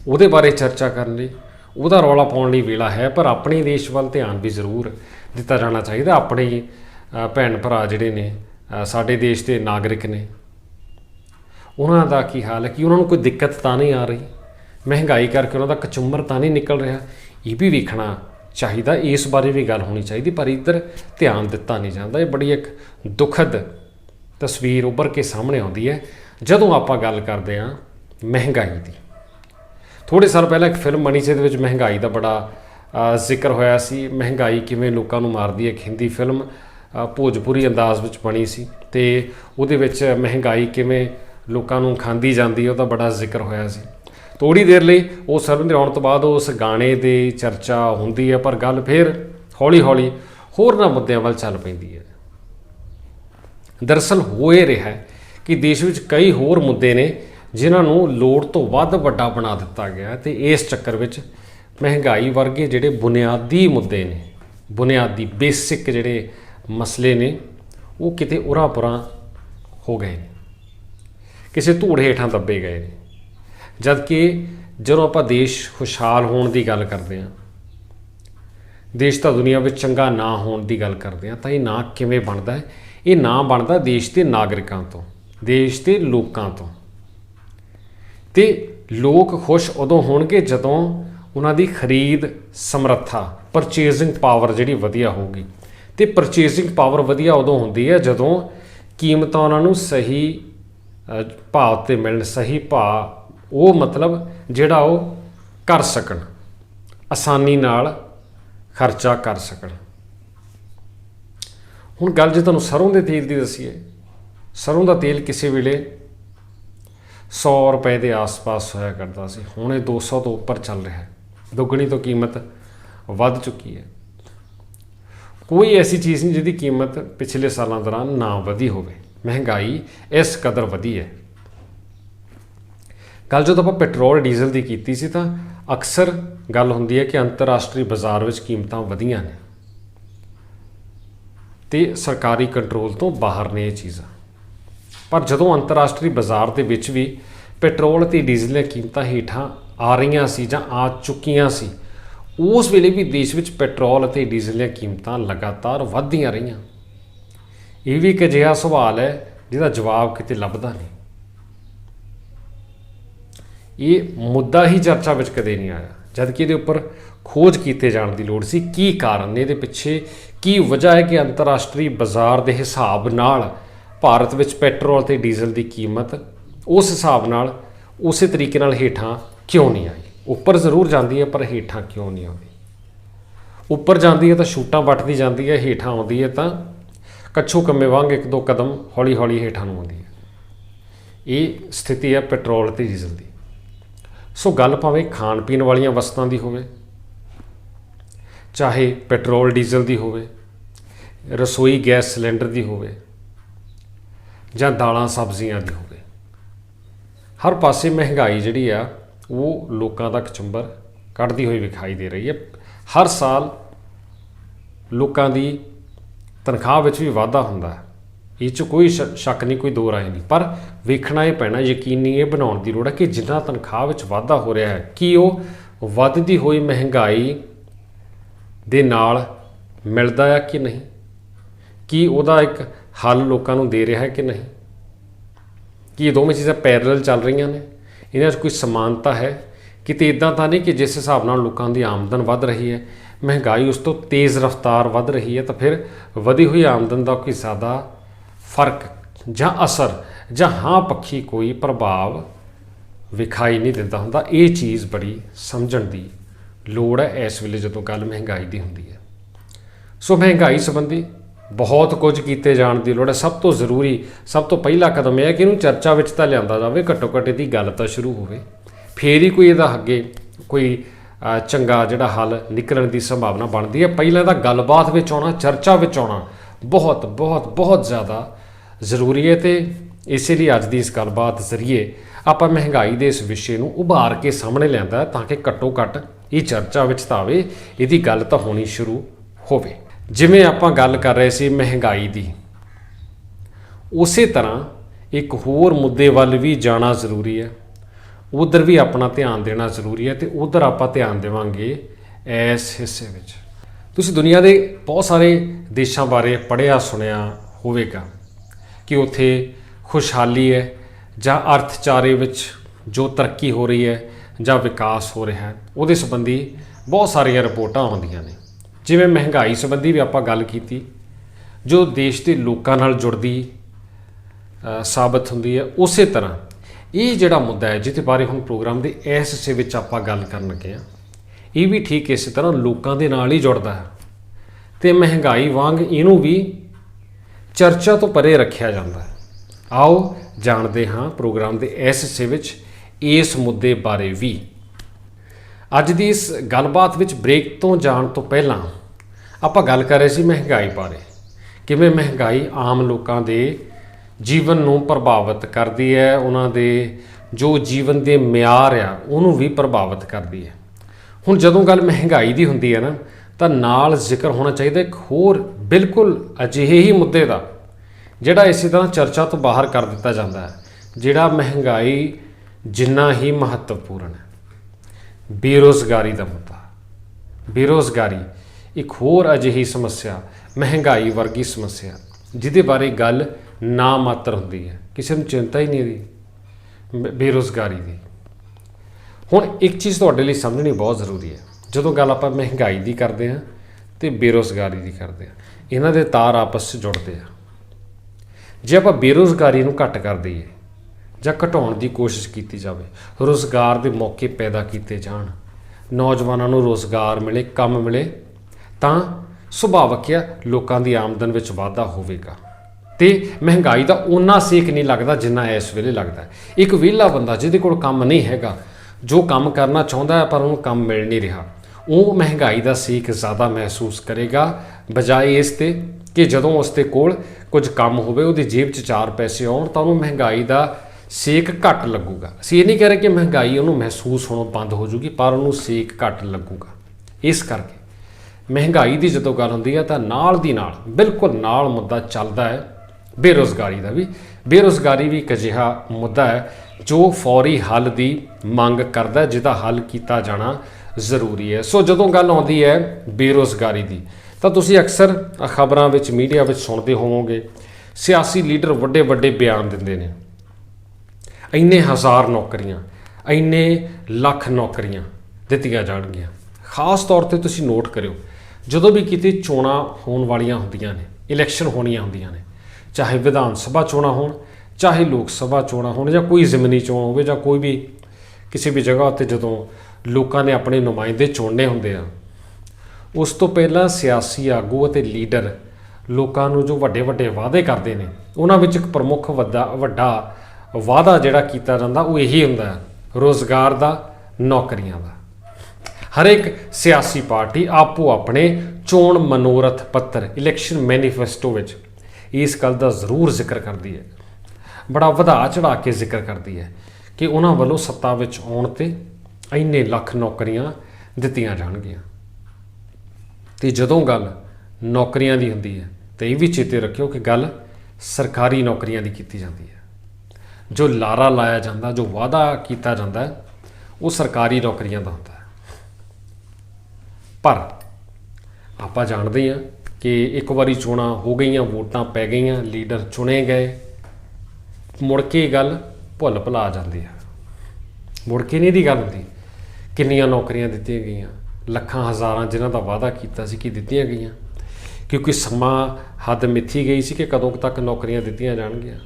ਉਹਦੇ ਬਾਰੇ ਚਰਚਾ ਕਰਨ ਲਈ, ਉਹਦਾ ਰੌਲਾ ਪਾਉਣ ਲਈ ਵੇਲਾ ਹੈ, ਪਰ ਆਪਣੇ ਦੇਸ਼ ਵੱਲ ਧਿਆਨ ਵੀ ਜ਼ਰੂਰ ਦਿੱਤਾ ਜਾਣਾ ਚਾਹੀਦਾ। ਆਪਣੇ ਭੈਣ ਭਰਾ ਜਿਹੜੇ ਨੇ ਸਾਡੇ ਦੇਸ਼ ਦੇ ਨਾਗਰਿਕ ਨੇ। ਉਹਨਾਂ ਦਾ ਕੀ ਹਾਲ ਹੈ ਕਿ ਉਹਨਾਂ ਨੂੰ ਕੋਈ ਦਿੱਕਤ ਤਾਂ ਨਹੀਂ ਆ ਰਹੀ? ਮਹਿੰਗਾਈ ਕਰਕੇ ਉਹਨਾਂ ਦਾ ਕਚੁੰਮਰ ਤਾਂ ਨਹੀਂ ਨਿਕਲ ਰਿਹਾ। ਇਹ ਵੀ ਵੇਖਣਾ ਚਾਹੀਦਾ, ਇਸ ਬਾਰੇ ਵੀ ਗੱਲ ਹੋਣੀ ਚਾਹੀਦੀ, ਪਰ ਇੱਧਰ ਧਿਆਨ ਦਿੱਤਾ ਨਹੀਂ ਜਾਂਦਾ। ਇਹ ਬੜੀ ਇੱਕ ਦੁਖਦ ਤਸਵੀਰ ਉੱਭਰ ਕੇ ਸਾਹਮਣੇ ਆਉਂਦੀ ਹੈ। ਜਦੋਂ ਆਪਾਂ ਗੱਲ ਕਰਦੇ ਹਾਂ ਮਹਿੰਗਾਈ ਦੀ। ਥੋੜੇ ਸਾਲ ਪਹਿਲਾਂ ਇੱਕ ਫਿਲਮ ਬਣੀ ਸੀ ਇਹਦੇ ਵਿੱਚ ਮਹਿੰਗਾਈ ਦਾ ਬੜਾ ਜ਼ਿਕਰ ਹੋਇਆ ਸੀ, ਮਹਿੰਗਾਈ ਕਿਵੇਂ ਲੋਕਾਂ ਨੂੰ ਮਾਰਦੀ ਹੈ, ਇੱਕ ਹਿੰਦੀ ਫਿਲਮ ਭੋਜਪੁਰੀ ਅੰਦਾਜ਼ ਵਿੱਚ ਬਣੀ ਸੀ। ਤੇ ਉਹਦੇ ਵਿੱਚ ਮਹਿੰਗਾਈ ਕਿਵੇਂ ਲੋਕਾਂ ਨੂੰ ਖਾਂਦੀ ਜਾਂਦੀ ਹੈ, ਉਹਦਾ ਬੜਾ ਜ਼ਿਕਰ ਹੋਇਆ ਸੀ। ਥੋੜੀ ਦੇਰ ਲਈ ਉਹ ਫਿਲਮ ਦੇ ਆਉਣ ਤੋਂ ਬਾਅਦ ਉਸ ਗਾਣੇ ਦੀ ਚਰਚਾ ਹੁੰਦੀ ਹੈ, ਪਰ ਗੱਲ ਫਿਰ ਹੌਲੀ-ਹੌਲੀ ਹੋਰਨਾਂ ਮੁੱਦਿਆਂ ਵੱਲ ਚੱਲ ਪੈਂਦੀ ਹੈ। ਦਰਅਸਲ ਹੋ ਇਹ ਰਿਹਾ ਕਿ ਦੇਸ਼ ਵਿੱਚ ਕਈ ਹੋਰ ਮੁੱਦੇ ਨੇ, ਜਿਨ੍ਹਾਂ ਨੂੰ ਲੋੜ ਤੋਂ ਵੱਧ ਵੱਡਾ ਬਣਾ ਦਿੱਤਾ ਗਿਆ ਹੈ ਤੇ ਇਸ ਚੱਕਰ ਵਿੱਚ ਮਹਿੰਗਾਈ ਵਰਗੇ ਜਿਹੜੇ ਬੁਨਿਆਦੀ ਮੁੱਦੇ ਨੇ, ਬੁਨਿਆਦੀ ਬੇਸਿਕ ਜਿਹੜੇ ਮਸਲੇ ਨੇ, ਉਹ ਕਿਤੇ ਉਰਾ-ਪੁਰਾ ਹੋ ਗਏ ਨੇ। ਕਿਸੇ ਧੂੜ ਹੇਠਾਂ ਦੱਬੇ ਗਏ ਨੇ। ਜਦ ਕਿ ਜਦੋਂ ਆਪਾਂ ਦੇਸ਼ ਖੁਸ਼ਹਾਲ ਹੋਣ ਦੀ ਗੱਲ ਕਰਦੇ ਹਾਂ, ਦੇਸ਼ ਤਾਂ ਦੁਨੀਆ ਵਿੱਚ ਚੰਗਾ ਨਾ ਹੋਣ ਦੀ ਗੱਲ ਕਰਦੇ ਹਾਂ, ਤਾਂ ਇਹ ਨਾ ਕਿਵੇਂ ਬਣਦਾ ਹੈ? ਇਹ ਨਾ ਬਣਦਾ ਦੇਸ਼ ਦੇ ਨਾਗਰਿਕਾਂ ਤੋਂ, ਦੇਸ਼ ਦੇ ਲੋਕਾਂ ਤੋਂ। ਤੇ ਲੋਕ ਖੁਸ਼ ਉਦੋਂ ਹੋਣਗੇ ਜਦੋਂ ਉਹਨਾਂ ਦੀ ਖਰੀਦ ਸਮਰੱਥਾ ਪਰਚੇਜ਼ਿੰਗ ਪਾਵਰ ਜਿਹੜੀ ਵਧੀਆ ਹੋਊਗੀ। ਤੇ ਪਰਚੇਜ਼ਿੰਗ ਪਾਵਰ ਵਧੀਆ ਉਦੋਂ ਹੁੰਦੀ ਹੈ ਜਦੋਂ ਕੀਮਤਾਂ ਉਹਨਾਂ ਨੂੰ ਸਹੀ ਅ, ਭਾਅ ਤੇ ਮਿਲਣ ਸਹੀ ਭਾਅ ਉਹ ਮਤਲਬ ਜਿਹੜਾ ਉਹ ਕਰ ਸਕਣ ਆਸਾਨੀ ਨਾਲ ਖਰਚਾ ਕਰ ਸਕਣ। ਹੁਣ ਗੱਲ ਜੇ ਤੁਹਾਨੂੰ ਸਰੋਂ ਦੇ ਤੇਲ ਦੀ ਦਸੀਏ ਸਰੋਂ ਦਾ ਤੇਲ ਕਿਸੇ ਵੇਲੇ 100 ਰੁਪਏ ਦੇ ਆਸ-ਪਾਸ ਹੋਇਆ ਕਰਦਾ ਸੀ ਹੁਣ ਇਹ 200 ਤੋਂ ਉੱਪਰ ਚੱਲ ਰਿਹਾ ਹੈ। ਦੁੱਗਣੀ ਤੋਂ ਕੀਮਤ ਵੱਧ ਚੁੱਕੀ ਹੈ। ਕੋਈ ਐਸੀ ਚੀਜ਼ ਨਹੀਂ ਜਿਹਦੀ ਕੀਮਤ ਪਿਛਲੇ ਸਾਲਾਂ ਦੌਰਾਨ ਨਾ ਵਧੀ ਹੋਵੇ। ਮਹਿੰਗਾਈ ਇਸ ਕਦਰ ਵਧੀ ਹੈ। ਗੱਲ ਜਦੋਂ ਆਪਾਂ ਪੈਟਰੋਲ, ਡੀਜ਼ਲ ਦੀ ਕੀਤੀ ਸੀ ਤਾਂ ਅਕਸਰ ਗੱਲ ਹੁੰਦੀ ਹੈ ਕਿ ਅੰਤਰਰਾਸ਼ਟਰੀ ਬਾਜ਼ਾਰ ਵਿੱਚ ਕੀਮਤਾਂ ਵਧੀਆਂ ਨੇ। ਤੇ ਸਰਕਾਰੀ ਕੰਟਰੋਲ ਤੋਂ ਬਾਹਰ ਨੇ ਇਹ ਚੀਜ਼ਾਂ। ਪਰ ਜਦੋਂ ਅੰਤਰਰਾਸ਼ਟਰੀ ਬਾਜ਼ਾਰ ਦੇ ਵਿੱਚ ਵੀ ਪੈਟਰੋਲ ਤੇ ਡੀਜ਼ਲ ਦੀਆਂ ਕੀਮਤਾਂ ਹੇਠਾਂ ਆ ਰਹੀਆਂ ਸੀ ਜਾਂ ਆ ਚੁੱਕੀਆਂ ਸੀ, ਉਸ ਵੇਲੇ ਵੀ ਦੇਸ਼ ਵਿੱਚ ਪੈਟਰੋਲ ਅਤੇ ਡੀਜ਼ਲ ਦੀਆਂ ਕੀਮਤਾਂ ਲਗਾਤਾਰ ਵਧਦੀਆਂ ਰਹੀਆਂ। ਇਹ ਵੀ ਇੱਕ ਅਜਿਹਾ ਸਵਾਲ ਹੈ ਜਿਹਦਾ ਜਵਾਬ ਕਿਤੇ ਲੱਭਦਾ ਨਹੀਂ। ਇਹ ਮੁੱਦਾ ਹੀ ਚਰਚਾ ਵਿੱਚ ਕਦੇ ਨਹੀਂ ਆਇਆ ਜਦ ਕਿ ਇਹਦੇ ਉੱਪਰ ਖੋਜ ਕੀਤੇ ਜਾਣ ਦੀ ਲੋੜ ਸੀ। ਕੀ ਕਾਰਨ ਨੇ ਇਹਦੇ ਪਿੱਛੇ? ਕੀ ਵਜ੍ਹਾ ਹੈ ਕਿ ਅੰਤਰਰਾਸ਼ਟਰੀ ਬਾਜ਼ਾਰ ਦੇ ਹਿਸਾਬ ਨਾਲ ਭਾਰਤ ਵਿੱਚ ਪੈਟਰੋਲ ਤੇ ਡੀਜ਼ਲ ਦੀ ਕੀਮਤ ਉਸ ਹਿਸਾਬ ਨਾਲ, ਉਸੇ ਤਰੀਕੇ ਨਾਲ ਹੇਠਾਂ ਕਿਉਂ ਨਹੀਂ ਆਈ? ਉੱਪਰ ਜ਼ਰੂਰ ਜਾਂਦੀ ਹੈ, ਪਰ ਹੇਠਾਂ ਕਿਉਂ ਨਹੀਂ ਆਉਂਦੀ? ਉੱਪਰ ਜਾਂਦੀ ਹੈ ਤਾਂ ਛੂਟਾਂ ਵੱਟਦੀ ਜਾਂਦੀ ਹੈ, ਹੇਠਾਂ ਆਉਂਦੀ ਹੈ ਤਾਂ ਕੱਛੂ ਕੰਮੇ ਵਾਂਗ ਇੱਕ ਦੋ ਕਦਮ ਹੌਲੀ ਹੌਲੀ ਹੇਠਾਂ ਨੂੰ ਆਉਂਦੀ ਹੈ। ਇਹ ਸਥਿਤੀ ਹੈ ਪੈਟਰੋਲ ਤੇ ਡੀਜ਼ਲ ਦੀ। ਸੋ ਗੱਲ ਭਾਵੇਂ ਖਾਣ ਪੀਣ ਵਾਲੀਆਂ ਵਸਤਾਂ ਦੀ ਹੋਵੇ, ਚਾਹੇ ਪੈਟਰੋਲ, ਡੀਜ਼ਲ ਦੀ ਹੋਵੇ, ਰਸੋਈ ਗੈਸ ਸਿਲੰਡਰ ਦੀ ਹੋਵੇ, ਜਾਂ ਦਾਲਾਂ, ਸਬਜ਼ੀਆਂ ਦੀ ਹੋਵੇ, ਹਰ ਪਾਸੇ ਮਹਿੰਗਾਈ ਜਿਹੜੀ ਆ ਉਹ ਲੋਕਾਂ ਦਾ ਕਚੰਬਰ ਕੱਢਦੀ ਹੋਈ ਵਿਖਾਈ ਦੇ ਰਹੀ ਹੈ। ਹਰ ਸਾਲ ਲੋਕਾਂ ਦੀ ਤਨਖਾਹ ਵਿੱਚ ਵੀ ਵਾਧਾ ਹੁੰਦਾ ਹੈ। ਇਹ 'ਚ ਕੋਈ ਸ਼- ਸ਼ੱਕ ਨਹੀਂ, ਕੋਈ ਦੋ ਰਾਏ ਨਹੀਂ। ਪਰ ਵੇਖਣਾ ਇਹ ਪੈਣਾ, ਯਕੀਨੀ ਇਹ ਬਣਾਉਣ ਦੀ ਲੋੜ ਹੈ ਕਿ ਜਿੰਨਾ ਤਨਖਾਹ ਵਿੱਚ ਵਾਧਾ ਹੋ ਰਿਹਾ ਹੈ, ਕੀ ਉਹ ਵੱਧਦੀ ਹੋਈ ਮਹਿੰਗਾਈ ਦੇ ਨਾਲ ਮਿਲਦਾ ਹੈ ਕਿ ਨਹੀਂ? ਕੀ ਉਹਦਾ ਇੱਕ ਹੱਲ ਲੋਕਾਂ ਨੂੰ ਦੇ ਰਿਹਾ ਹੈ ਕਿ ਨਹੀਂ? ਕੀ ਇਹ ਦੋਵੇਂ ਚੀਜ਼ਾਂ ਪੈਰਲਲ ਚੱਲ ਰਹੀਆਂ ਨੇ? ਇਹਨਾਂ 'ਚ ਕੋਈ ਸਮਾਨਤਾ ਹੈ? ਕਿਤੇ ਇਦਾਂ ਤਾਂ ਨਹੀਂ ਕਿ ਜਿਸ ਹਿਸਾਬ ਨਾਲ ਲੋਕਾਂ ਦੀ ਆਮਦਨ ਵੱਧ ਰਹੀ ਹੈ, ਮਹਿੰਗਾਈ ਉਸ ਤੋਂ ਤੇਜ਼ ਰਫ਼ਤਾਰ ਵੱਧ ਰਹੀ ਹੈ ਤਾਂ ਫਿਰ ਵਧੀ ਹੋਈ ਆਮਦਨ ਦਾ ਕੋਈ ਜ਼ਿਆਦਾ ਫ਼ਰਕ ਜਾਂ ਅਸਰ ਜਾਂ ਹਾਂ ਪੱਖੀ ਕੋਈ ਪ੍ਰਭਾਵ ਵਿਖਾਈ ਨਹੀਂ ਦਿੰਦਾ ਹੁੰਦਾ। ਇਹ ਚੀਜ਼ ਬੜੀ ਸਮਝਣ ਦੀ ਲੋੜ ਹੈ ਇਸ ਵੇਲੇ ਜਦੋਂ ਗੱਲ ਮਹਿੰਗਾਈ ਦੀ ਹੁੰਦੀ ਹੈ। ਸੋ ਮਹਿੰਗਾਈ ਸੰਬੰਧੀ ਬਹੁਤ ਕੁਝ ਕੀਤੇ ਜਾਣ ਦੀ ਲੋੜ ਹੈ। ਸਭ ਤੋਂ ਜ਼ਰੂਰੀ, ਸਭ ਤੋਂ ਪਹਿਲਾ ਕਦਮ ਇਹ ਹੈ ਕਿ ਇਹਨੂੰ ਚਰਚਾ ਵਿੱਚ ਤਾਂ ਲਿਆਂਦਾ ਜਾਵੇ, ਘੱਟੋ ਘੱਟ ਇਹਦੀ ਗੱਲ ਤਾਂ ਸ਼ੁਰੂ ਹੋਵੇ। ਫੇਰ ਹੀ ਕੋਈ ਇਹਦਾ ਅੱਗੇ ਕੋਈ ਚੰਗਾ ਜਿਹੜਾ ਹੱਲ ਨਿਕਲਣ ਦੀ ਸੰਭਾਵਨਾ ਬਣਦੀ ਹੈ। ਪਹਿਲਾਂ ਤਾਂ ਗੱਲਬਾਤ ਵਿੱਚ ਆਉਣਾ, ਚਰਚਾ ਵਿੱਚ ਆਉਣਾ ਬਹੁਤ ਬਹੁਤ ਬਹੁਤ ਜ਼ਿਆਦਾ ਜ਼ਰੂਰੀ ਹੈ ਤੇ ਇਸੇ ਲਈ ਅੱਜ ਦੀ ਇਸ ਗੱਲਬਾਤ ਜ਼ਰੀਏ ਆਪਾਂ ਮਹਿੰਗਾਈ ਦੇ ਇਸ ਵਿਸ਼ੇ ਨੂੰ ਉਭਾਰ ਕੇ ਸਾਹਮਣੇ ਲਿਆਂਦਾ ਤਾਂ ਕਿ ਘੱਟੋ ਘੱਟ ਇਹ ਚਰਚਾ ਵਿੱਚ ਤਾਂ ਆਵੇ, ਇਹਦੀ ਗੱਲ ਤਾਂ ਹੋਣੀ ਸ਼ੁਰੂ ਹੋਵੇ। ਜਿਵੇਂ ਆਪਾਂ ਗੱਲ ਕਰ ਰਹੇ ਸੀ ਮਹਿੰਗਾਈ ਦੀ। ਉਸੇ ਤਰ੍ਹਾਂ ਇੱਕ ਹੋਰ ਮੁੱਦੇ ਵੱਲ ਵੀ ਜਾਣਾ ਜ਼ਰੂਰੀ ਹੈ। ਉਧਰ ਵੀ ਆਪਣਾ ਧਿਆਨ ਦੇਣਾ ਜ਼ਰੂਰੀ ਹੈ ਤੇ ਉਧਰ ਆਪਾਂ ਧਿਆਨ ਦੇਵਾਂਗੇ ਇਸ ਹਿੱਸੇ ਵਿੱਚ। ਤੁਸੀਂ ਦੁਨੀਆ ਦੇ ਬਹੁਤ ਸਾਰੇ ਦੇਸ਼ਾਂ ਬਾਰੇ ਪੜ੍ਹਿਆ, ਸੁਣਿਆ ਹੋਵੇਗਾ ਕਿ ਉੱਥੇ ਖੁਸ਼ਹਾਲੀ ਹੈ ਜਾਂ ਅਰਥਚਾਰੇ ਵਿੱਚ ਜੋ ਤਰੱਕੀ ਹੋ ਰਹੀ ਹੈ ਜਾਂ ਵਿਕਾਸ ਹੋ ਰਿਹਾ ਹੈ। ਉਹਦੇ ਸੰਬੰਧੀ ਬਹੁਤ ਸਾਰੀਆਂ ਰਿਪੋਰਟਾਂ ਆਉਂਦੀਆਂ ਨੇ। ਜਿਵੇਂ ਮਹਿੰਗਾਈ ਸੰਬੰਧੀ ਵੀ ਆਪਾਂ ਗੱਲ ਕੀਤੀ, ਜੋ ਦੇਸ਼ ਦੇ ਲੋਕਾਂ ਨਾਲ ਜੁੜਦੀ ਸਾਬਤ ਹੁੰਦੀ ਹੈ, ਉਸੇ ਤਰ੍ਹਾਂ ਇਹ ਜਿਹੜਾ ਮੁੱਦਾ ਹੈ ਜਿਹਦੇ ਬਾਰੇ ਹੁਣ ਪ੍ਰੋਗਰਾਮ ਦੇ ਇਸ ਹਿੱਸੇ ਵਿੱਚ ਆਪਾਂ ਗੱਲ ਕਰਨ ਲੱਗੇ ਹਾਂ, ਇਹ ਵੀ ਠੀਕ ਇਸੇ ਤਰ੍ਹਾਂ ਲੋਕਾਂ ਦੇ ਨਾਲ ਹੀ ਜੁੜਦਾ ਹੈ ਤੇ ਮਹਿੰਗਾਈ ਵਾਂਗ ਇਹਨੂੰ ਵੀ ਚਰਚਾ ਤੋਂ ਪਰੇ ਰੱਖਿਆ ਜਾਂਦਾ ਹੈ। ਆਓ ਜਾਣਦੇ ਹਾਂ ਪ੍ਰੋਗਰਾਮ ਦੇ ਇਸ ਹਿੱਸੇ ਵਿੱਚ ਇਸ ਮੁੱਦੇ ਬਾਰੇ ਵੀ। ਅੱਜ ਦੀ ਇਸ ਗੱਲਬਾਤ ਵਿੱਚ ਬ੍ਰੇਕ ਤੋਂ ਜਾਣ ਤੋਂ ਪਹਿਲਾਂ ਆਪਾਂ ਗੱਲ ਕਰ ਰਹੇ ਸੀ ਮਹਿੰਗਾਈ ਬਾਰੇ। ਕਿਵੇਂ ਮਹਿੰਗਾਈ ਆਮ ਲੋਕਾਂ ਦੇ ਜੀਵਨ ਨੂੰ ਪ੍ਰਭਾਵਿਤ ਕਰਦੀ ਹੈ, ਉਹਨਾਂ ਦੇ ਜੋ ਜੀਵਨ ਦੇ ਮਿਆਰ ਆ, ਉਹਨੂੰ ਵੀ ਪ੍ਰਭਾਵਿਤ ਕਰਦੀ ਹੈ। ਹੁਣ ਜਦੋਂ ਗੱਲ ਮਹਿੰਗਾਈ ਦੀ ਹੁੰਦੀ ਹੈ ਨਾ, ਤਾਂ ਨਾਲ ਜ਼ਿਕਰ ਹੋਣਾ ਚਾਹੀਦਾ ਇੱਕ ਹੋਰ ਬਿਲਕੁਲ ਅਜਿਹੇ ਹੀ ਮੁੱਦੇ ਦਾ, ਜਿਹੜਾ ਇਸੇ ਤਰ੍ਹਾਂ ਚਰਚਾ ਤੋਂ ਬਾਹਰ ਕਰ ਦਿੱਤਾ ਜਾਂਦਾ ਹੈ, ਜਿਹੜਾ ਮਹਿੰਗਾਈ ਜਿੰਨਾ ਹੀ ਮਹੱਤਵਪੂਰਨ ਹੈ। ਬੇਰੋਜ਼ਗਾਰੀ ਦਾ ਮੁੱਦਾ। ਬੇਰੋਜ਼ਗਾਰੀ ਇੱਕ ਹੋਰ ਅਜਿਹੀ ਸਮੱਸਿਆ, ਮਹਿੰਗਾਈ ਵਰਗੀ ਸਮੱਸਿਆ, ਜਿਹਦੇ ਬਾਰੇ ਗੱਲ ਨਾ ਮਾਤਰ ਹੁੰਦੀ ਹੈ। ਕਿਸੇ ਨੂੰ ਚਿੰਤਾ ਹੀ ਨਹੀਂ ਇਹਦੀ, ਬ- ਬੇਰੁਜ਼ਗਾਰੀ ਦੀ। ਹੁਣ ਇੱਕ ਚੀਜ਼ ਤੁਹਾਡੇ ਲਈ ਸਮਝਣੀ ਬਹੁਤ ਜ਼ਰੂਰੀ ਹੈ। ਜਦੋਂ ਗੱਲ ਆਪਾਂ ਮਹਿੰਗਾਈ ਦੀ ਕਰਦੇ ਹਾਂ ਤੇ ਬੇਰੁਜ਼ਗਾਰੀ ਦੀ ਕਰਦੇ ਹਾਂ, ਇਹਨਾਂ ਦੇ ਤਾਰ ਆਪਸ 'ਚ ਜੁੜਦੇ ਆ। ਜੇ ਆਪਾਂ ਬੇਰੁਜ਼ਗਾਰੀ ਨੂੰ ਘੱਟ ਕਰ ਦਈਏ ਜਾਂ ਘਟਾਉਣ ਦੀ ਕੋਸ਼ਿਸ਼ ਕੀਤੀ ਜਾਵੇ, ਰੋਜ਼ਗਾਰ ਦੇ ਮੌਕੇ ਪੈਦਾ ਕੀਤੇ ਜਾਣ, ਨੌਜਵਾਨਾਂ ਨੂੰ ਰੋਜ਼ਗਾਰ ਮਿਲੇ, ਕੰਮ ਮਿਲੇ ਤਾਂ ਸੁਭਾਵਕ ਹੈ ਲੋਕਾਂ ਦੀ ਆਮਦਨ ਵਿੱਚ ਵਾਧਾ ਹੋਵੇਗਾ। ਤੇ ਮਹਿੰਗਾਈ ਦਾ ਉਨਾ ਸੇਕ ਨਹੀਂ ਲੱਗਦਾ ਜਿੰਨਾ ਇਸ ਵੇਲੇ ਲੱਗਦਾ ਇੱਕ ਵਿਹਲਾ ਬੰਦਾ ਜਿਹਦੇ ਕੋਲ ਕੰਮ ਨਹੀਂ ਹੈਗਾ, ਜੋ ਕੰਮ ਕਰਨਾ ਚਾਹੁੰਦਾ ਹੈ ਪਰ ਉਹਨੂੰ ਕੰਮ ਮਿਲ ਨਹੀਂ ਰਿਹਾ, ਉਹ ਮਹਿੰਗਾਈ ਦਾ ਸੇਕ ਜ਼ਿਆਦਾ ਮਹਿਸੂਸ ਕਰੇਗਾ। ਬਜਾਏ ਇਸ ਤੇ ਕਿ ਜਦੋਂ ਉਸ ਦੇ ਕੋਲ ਕੁਝ ਕੰਮ ਹੋਵੇ, ਉਹਦੀ ਜੇਬ 'ਚ ਚਾਰ ਪੈਸੇ ਆਉਣ ਤਾਂ ਉਹਨੂੰ ਮਹਿੰਗਾਈ ਦਾ ਸੇਕ ਘੱਟ ਲੱਗੂਗਾ। ਅਸੀਂ ਇਹ ਨਹੀਂ ਕਹਿ ਰਹੇ ਕਿ ਮਹਿੰਗਾਈ ਉਹਨੂੰ ਮਹਿਸੂਸ ਹੋਣੋਂ ਬੰਦ ਹੋ ਜੂਗੀ, ਪਰ ਉਹਨੂੰ ਸੇਕ ਘੱਟ ਲੱਗੂਗਾ। ਇਸ ਕਰਕੇ ਮਹਿੰਗਾਈ ਦੀ ਜਦੋਂ ਗੱਲ ਹੁੰਦੀ ਹੈ ਤਾਂ ਨਾਲ ਦੀ ਨਾਲ, ਬਿਲਕੁਲ ਨਾਲ ਮੁੱਦਾ ਚੱਲਦਾ ਹੈ, ਬੇਰੋਜ਼ਗਾਰੀ ਦਾ ਵੀ। ਬੇਰੋਜ਼ਗਾਰੀ ਵੀ ਇੱਕ ਅਜਿਹਾ ਮੁੱਦਾ ਹੈ ਜੋ ਫੌਰੀ ਹੱਲ ਦੀ ਮੰਗ ਕਰਦਾ ਜਿਹਦਾ ਹੱਲ ਕੀਤਾ ਜਾਣਾ ਜ਼ਰੂਰੀ ਹੈ। ਸੋ ਜਦੋਂ ਗੱਲ ਆਉਂਦੀ ਹੈ ਬੇਰੋਜ਼ਗਾਰੀ ਦੀ, ਤਾਂ ਤੁਸੀਂ ਅਕਸਰ ਖਬਰਾਂ ਵਿੱਚ, ਮੀਡੀਆ ਵਿੱਚ ਸੁਣਦੇ ਹੋਵੋਗੇ, ਸਿਆਸੀ ਲੀਡਰ ਵੱਡੇ ਵੱਡੇ ਬਿਆਨ ਦਿੰਦੇ ਨੇ। ਇੰਨੇ ਹਜ਼ਾਰ ਨੌਕਰੀਆਂ, ਇੰਨੇ ਲੱਖ ਨੌਕਰੀਆਂ ਦਿੱਤੀਆਂ ਜਾਣਗੀਆਂ। ਖਾਸ ਤੌਰ ਤੇ ਤੁਸੀਂ ਨੋਟ ਕਰਿਓ ਜਦੋਂ ਵੀ ਕਿਤੇ ਚੋਣਾਂ ਹੋਣ ਵਾਲੀਆਂ ਹੁੰਦੀਆਂ ਨੇ ਇਲੈਕਸ਼ਨ ਹੋਣੀਆਂ ਹੁੰਦੀਆਂ ਨੇ, ਚਾਹੇ ਵਿਧਾਨ ਸਭਾ ਚੋਣਾਂ ਹੋਣ, ਚਾਹੇ ਲੋਕ ਸਭਾ ਚੋਣਾਂ ਹੋਣ ਜਾਂ ਕੋਈ ਜ਼ਿਮਨੀ ਚੋਣ ਹੋਵੇ ਜਾਂ ਕੋਈ ਵੀ ਕਿਸੇ ਵੀ ਜਗ੍ਹਾ ਉੱਤੇ ਜਦੋਂ ਲੋਕਾਂ ਨੇ ਆਪਣੇ ਨੁਮਾਇੰਦੇ ਚੁਣਨੇ ਹੁੰਦੇ ਆ, ਉਸ ਤੋਂ ਪਹਿਲਾਂ ਸਿਆਸੀ ਆਗੂ ਅਤੇ ਲੀਡਰ ਲੋਕਾਂ ਨੂੰ ਜੋ ਵੱਡੇ ਵੱਡੇ ਵਾਅਦੇ ਕਰਦੇ ਨੇ, ਉਹਨਾਂ ਵਿੱਚ ਇੱਕ ਪ੍ਰਮੁੱਖ ਵੱਡਾ ਵੱਡਾ ਵਾਅਦਾ ਜਿਹੜਾ ਕੀਤਾ ਜਾਂਦਾ ਉਹ ਇਹੀ ਹੁੰਦਾ ਹੈ, ਰੋਜ਼ਗਾਰ ਦਾ, ਨੌਕਰੀਆਂ ਦਾ। ਹਰ ਇੱਕ ਸਿਆਸੀ ਪਾਰਟੀ ਆਪੋ ਆਪਣੇ ਚੋਣ ਮਨੋਰਥ ਪੱਤਰ ਇਲੈਕਸ਼ਨ ਮੈਨੀਫੈਸਟੋ ਵਿੱਚ ਇਸ ਗੱਲ ਦਾ ਜ਼ਰੂਰ ਜ਼ਿਕਰ ਕਰਦੀ ਹੈ। ਬੜਾ ਵਧਾ ਚੜਾ ਕੇ ਜ਼ਿਕਰ ਕਰਦੀ ਹੈ ਕਿ ਉਹਨਾਂ ਵੱਲੋਂ ਸੱਤਾ ਵਿੱਚ ਆਉਣ ਤੇ ਇੰਨੇ ਲੱਖ ਨੌਕਰੀਆਂ ਦਿੱਤੀਆਂ ਜਾਣਗੀਆਂ। ਤੇ ਜਦੋਂ ਗੱਲ ਨੌਕਰੀਆਂ ਦੀ ਹੁੰਦੀ ਹੈ, ਤੇ ਇਹ ਵੀ ਚੇਤੇ ਰੱਖਿਓ ਕਿ ਗੱਲ ਸਰਕਾਰੀ ਨੌਕਰੀਆਂ ਦੀ ਕੀਤੀ ਜਾਂਦੀ ਹੈ। ਜੋ ਲਾਰਾ ਲਾਇਆ ਜਾਂਦਾ, ਜੋ ਵਾਅਦਾ ਕੀਤਾ ਜਾਂਦਾ ਉਹ ਸਰਕਾਰੀ ਨੌਕਰੀਆਂ ਦਾ ਹੁੰਦਾ ਪਰ ਆਪਾਂ ਜਾਣਦੇ ਹਾਂ ਕਿ ਇੱਕ ਵਾਰੀ ਚੋਣਾਂ ਹੋ ਗਈਆਂ, ਵੋਟਾਂ ਪੈ ਗਈਆਂ, ਲੀਡਰ ਚੁਣੇ ਗਏ। ਮੁੜ ਕੇ ਗੱਲ ਭੁੱਲ ਭੁਲਾ ਜਾਂਦੀ ਹੈ ਮੁੜ ਕੇ ਨਹੀਂ ਦੀ ਗੱਲ ਹੁੰਦੀ। ਕਿੰਨੀਆਂ ਨੌਕਰੀਆਂ ਦਿੱਤੀਆਂ ਗਈਆਂ, ਲੱਖਾਂ, ਹਜ਼ਾਰਾਂ ਜਿਨ੍ਹਾਂ ਦਾ ਵਾਅਦਾ ਕੀਤਾ ਸੀ ਕਿ ਦਿੱਤੀਆਂ ਗਈਆਂ। ਕਿਉਂਕਿ ਸਮਾਂ ਹੱਦ ਮਿੱਥੀ ਗਈ ਸੀ ਕਿ ਕਦੋਂ ਤੱਕ ਨੌਕਰੀਆਂ ਦਿੱਤੀਆਂ ਜਾਣਗੀਆਂ।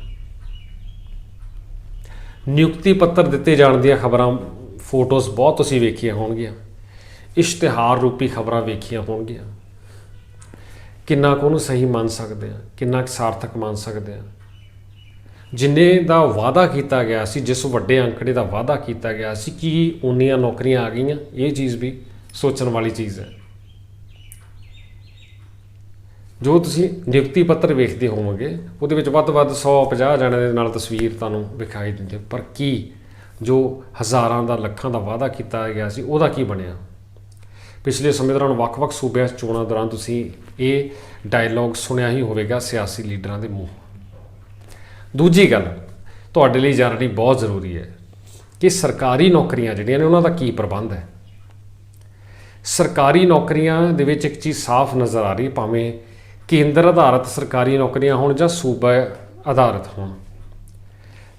ਨਿਯੁਕਤੀ ਪੱਤਰ ਦਿੱਤੇ ਜਾਣ ਦੀਆਂ ਖਬਰਾਂ, ਫੋਟੋਜ਼ ਬਹੁਤ ਤੁਸੀਂ ਵੇਖੀਆਂ ਹੋਣਗੀਆਂ। ਇਸ਼ਤਿਹਾਰ ਰੂਪੀ ਖਬਰਾਂ ਵੇਖੀਆਂ ਹੋਣਗੀਆਂ। ਕਿੰਨਾ ਕੁ ਉਹਨੂੰ ਸਹੀ ਮੰਨ ਸਕਦੇ ਆ, ਕਿੰਨਾ ਕੁ ਸਾਰਥਕ ਮੰਨ ਸਕਦੇ ਆ। ਜਿੰਨੇ ਦਾ ਵਾਅਦਾ ਕੀਤਾ ਗਿਆ ਸੀ, ਜਿਸ ਵੱਡੇ ਅੰਕੜੇ ਦਾ ਵਾਅਦਾ ਕੀਤਾ ਗਿਆ ਸੀ, ਕੀ ਉਨੀਆਂ ਨੌਕਰੀਆਂ ਆ ਗਈਆਂ? ਇਹ ਚੀਜ਼ ਵੀ ਸੋਚਣ ਵਾਲੀ ਚੀਜ਼ ਹੈ। ਜੋ ਤੁਸੀਂ ਨਿਯੁਕਤੀ ਪੱਤਰ ਵੇਖਦੇ ਹੋਵੋਗੇ, ਉਹਦੇ ਵਿੱਚ ਵੱਧ ਤੋਂ ਵੱਧ 150 ਜਣਿਆਂ ਦੇ ਨਾਲ ਤਸਵੀਰ ਤੁਹਾਨੂੰ ਵਿਖਾਈ ਦਿੰਦੇ ਹੈ। ਪਰ ਕੀ ਜੋ ਹਜ਼ਾਰਾਂ ਦਾ, ਲੱਖਾਂ ਦਾ ਵਾਅਦਾ ਕੀਤਾ ਗਿਆ ਸੀ, ਉਹਦਾ ਕੀ ਬਣਿਆ? ਪਿਛਲੇ ਸਮੇਂ ਦੌਰਾਨ ਵੱਖ-ਵੱਖ ਸੂਬਿਆਂ 'ਚ ਚੋਣਾਂ ਦੌਰਾਨ ਤੁਸੀਂ ਇਹ ਡਾਇਲੌਗ ਸੁਣਿਆ ਹੀ ਹੋਵੇਗਾ ਸਿਆਸੀ ਲੀਡਰਾਂ ਦੇ ਮੂੰਹ। ਦੂਜੀ ਗੱਲ, ਤੁਹਾਡੇ ਲਈ ਜਾਣਨੀ ਬਹੁਤ ਜ਼ਰੂਰੀ ਹੈ ਕਿ ਸਰਕਾਰੀ ਨੌਕਰੀਆਂ ਜਿਹੜੀਆਂ ਨੇ ਉਹਨਾਂ ਦਾ ਕੀ ਪ੍ਰਬੰਧ ਹੈ। ਸਰਕਾਰੀ ਨੌਕਰੀਆਂ ਦੇ ਵਿੱਚ ਇੱਕ ਚੀਜ਼ ਸਾਫ਼ ਨਜ਼ਰ ਆ ਰਹੀ, ਭਾਵੇਂ ਕੇਂਦਰ ਆਧਾਰਿਤ ਸਰਕਾਰੀ ਨੌਕਰੀਆਂ ਹੋਣ ਜਾਂ ਸੂਬਾ ਆਧਾਰਿਤ ਹੋਣ।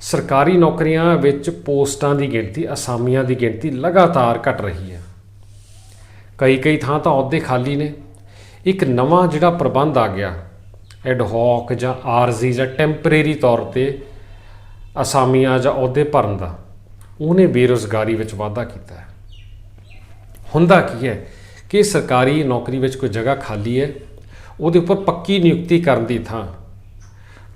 ਸਰਕਾਰੀ ਨੌਕਰੀਆਂ ਵਿੱਚ ਪੋਸਟਾਂ ਦੀ ਗਿਣਤੀ, ਅਸਾਮੀਆਂ ਦੀ ਗਿਣਤੀ ਲਗਾਤਾਰ ਘਟ ਰਹੀ ਹੈ। ਕਈ ਕਈ ਥਾਂ ਤਾਂ ਅਹੁਦੇ ਖਾਲੀ ਨੇ। ਇੱਕ ਨਵਾਂ ਜਿਹੜਾ ਪ੍ਰਬੰਧ ਆ ਗਿਆ ਐਡ ਹੌਕ ਜਾਂ ਆਰਜ਼ੀ ਜਾਂ ਟੈਂਪਰੇਰੀ ਤੌਰ ਤੇ ਅਸਾਮੀਆਂ ਜਾਂ ਅਹੁਦੇ ਭਰਨ ਦਾ, ਉਹਨੇ ਬੇਰੁਜ਼ਗਾਰੀ ਵਿੱਚ ਵਾਧਾ ਕੀਤਾ ਹੈ। ਹੁੰਦਾ ਕੀ ਹੈ ਕਿ ਸਰਕਾਰੀ ਨੌਕਰੀ ਵਿੱਚ ਕੋਈ ਜਗ੍ਹਾ ਖਾਲੀ ਹੈ, ਉਹਦੇ ਉੱਪਰ ਪੱਕੀ ਨਿਯੁਕਤੀ ਕਰਨ ਦੀ ਥਾਂ,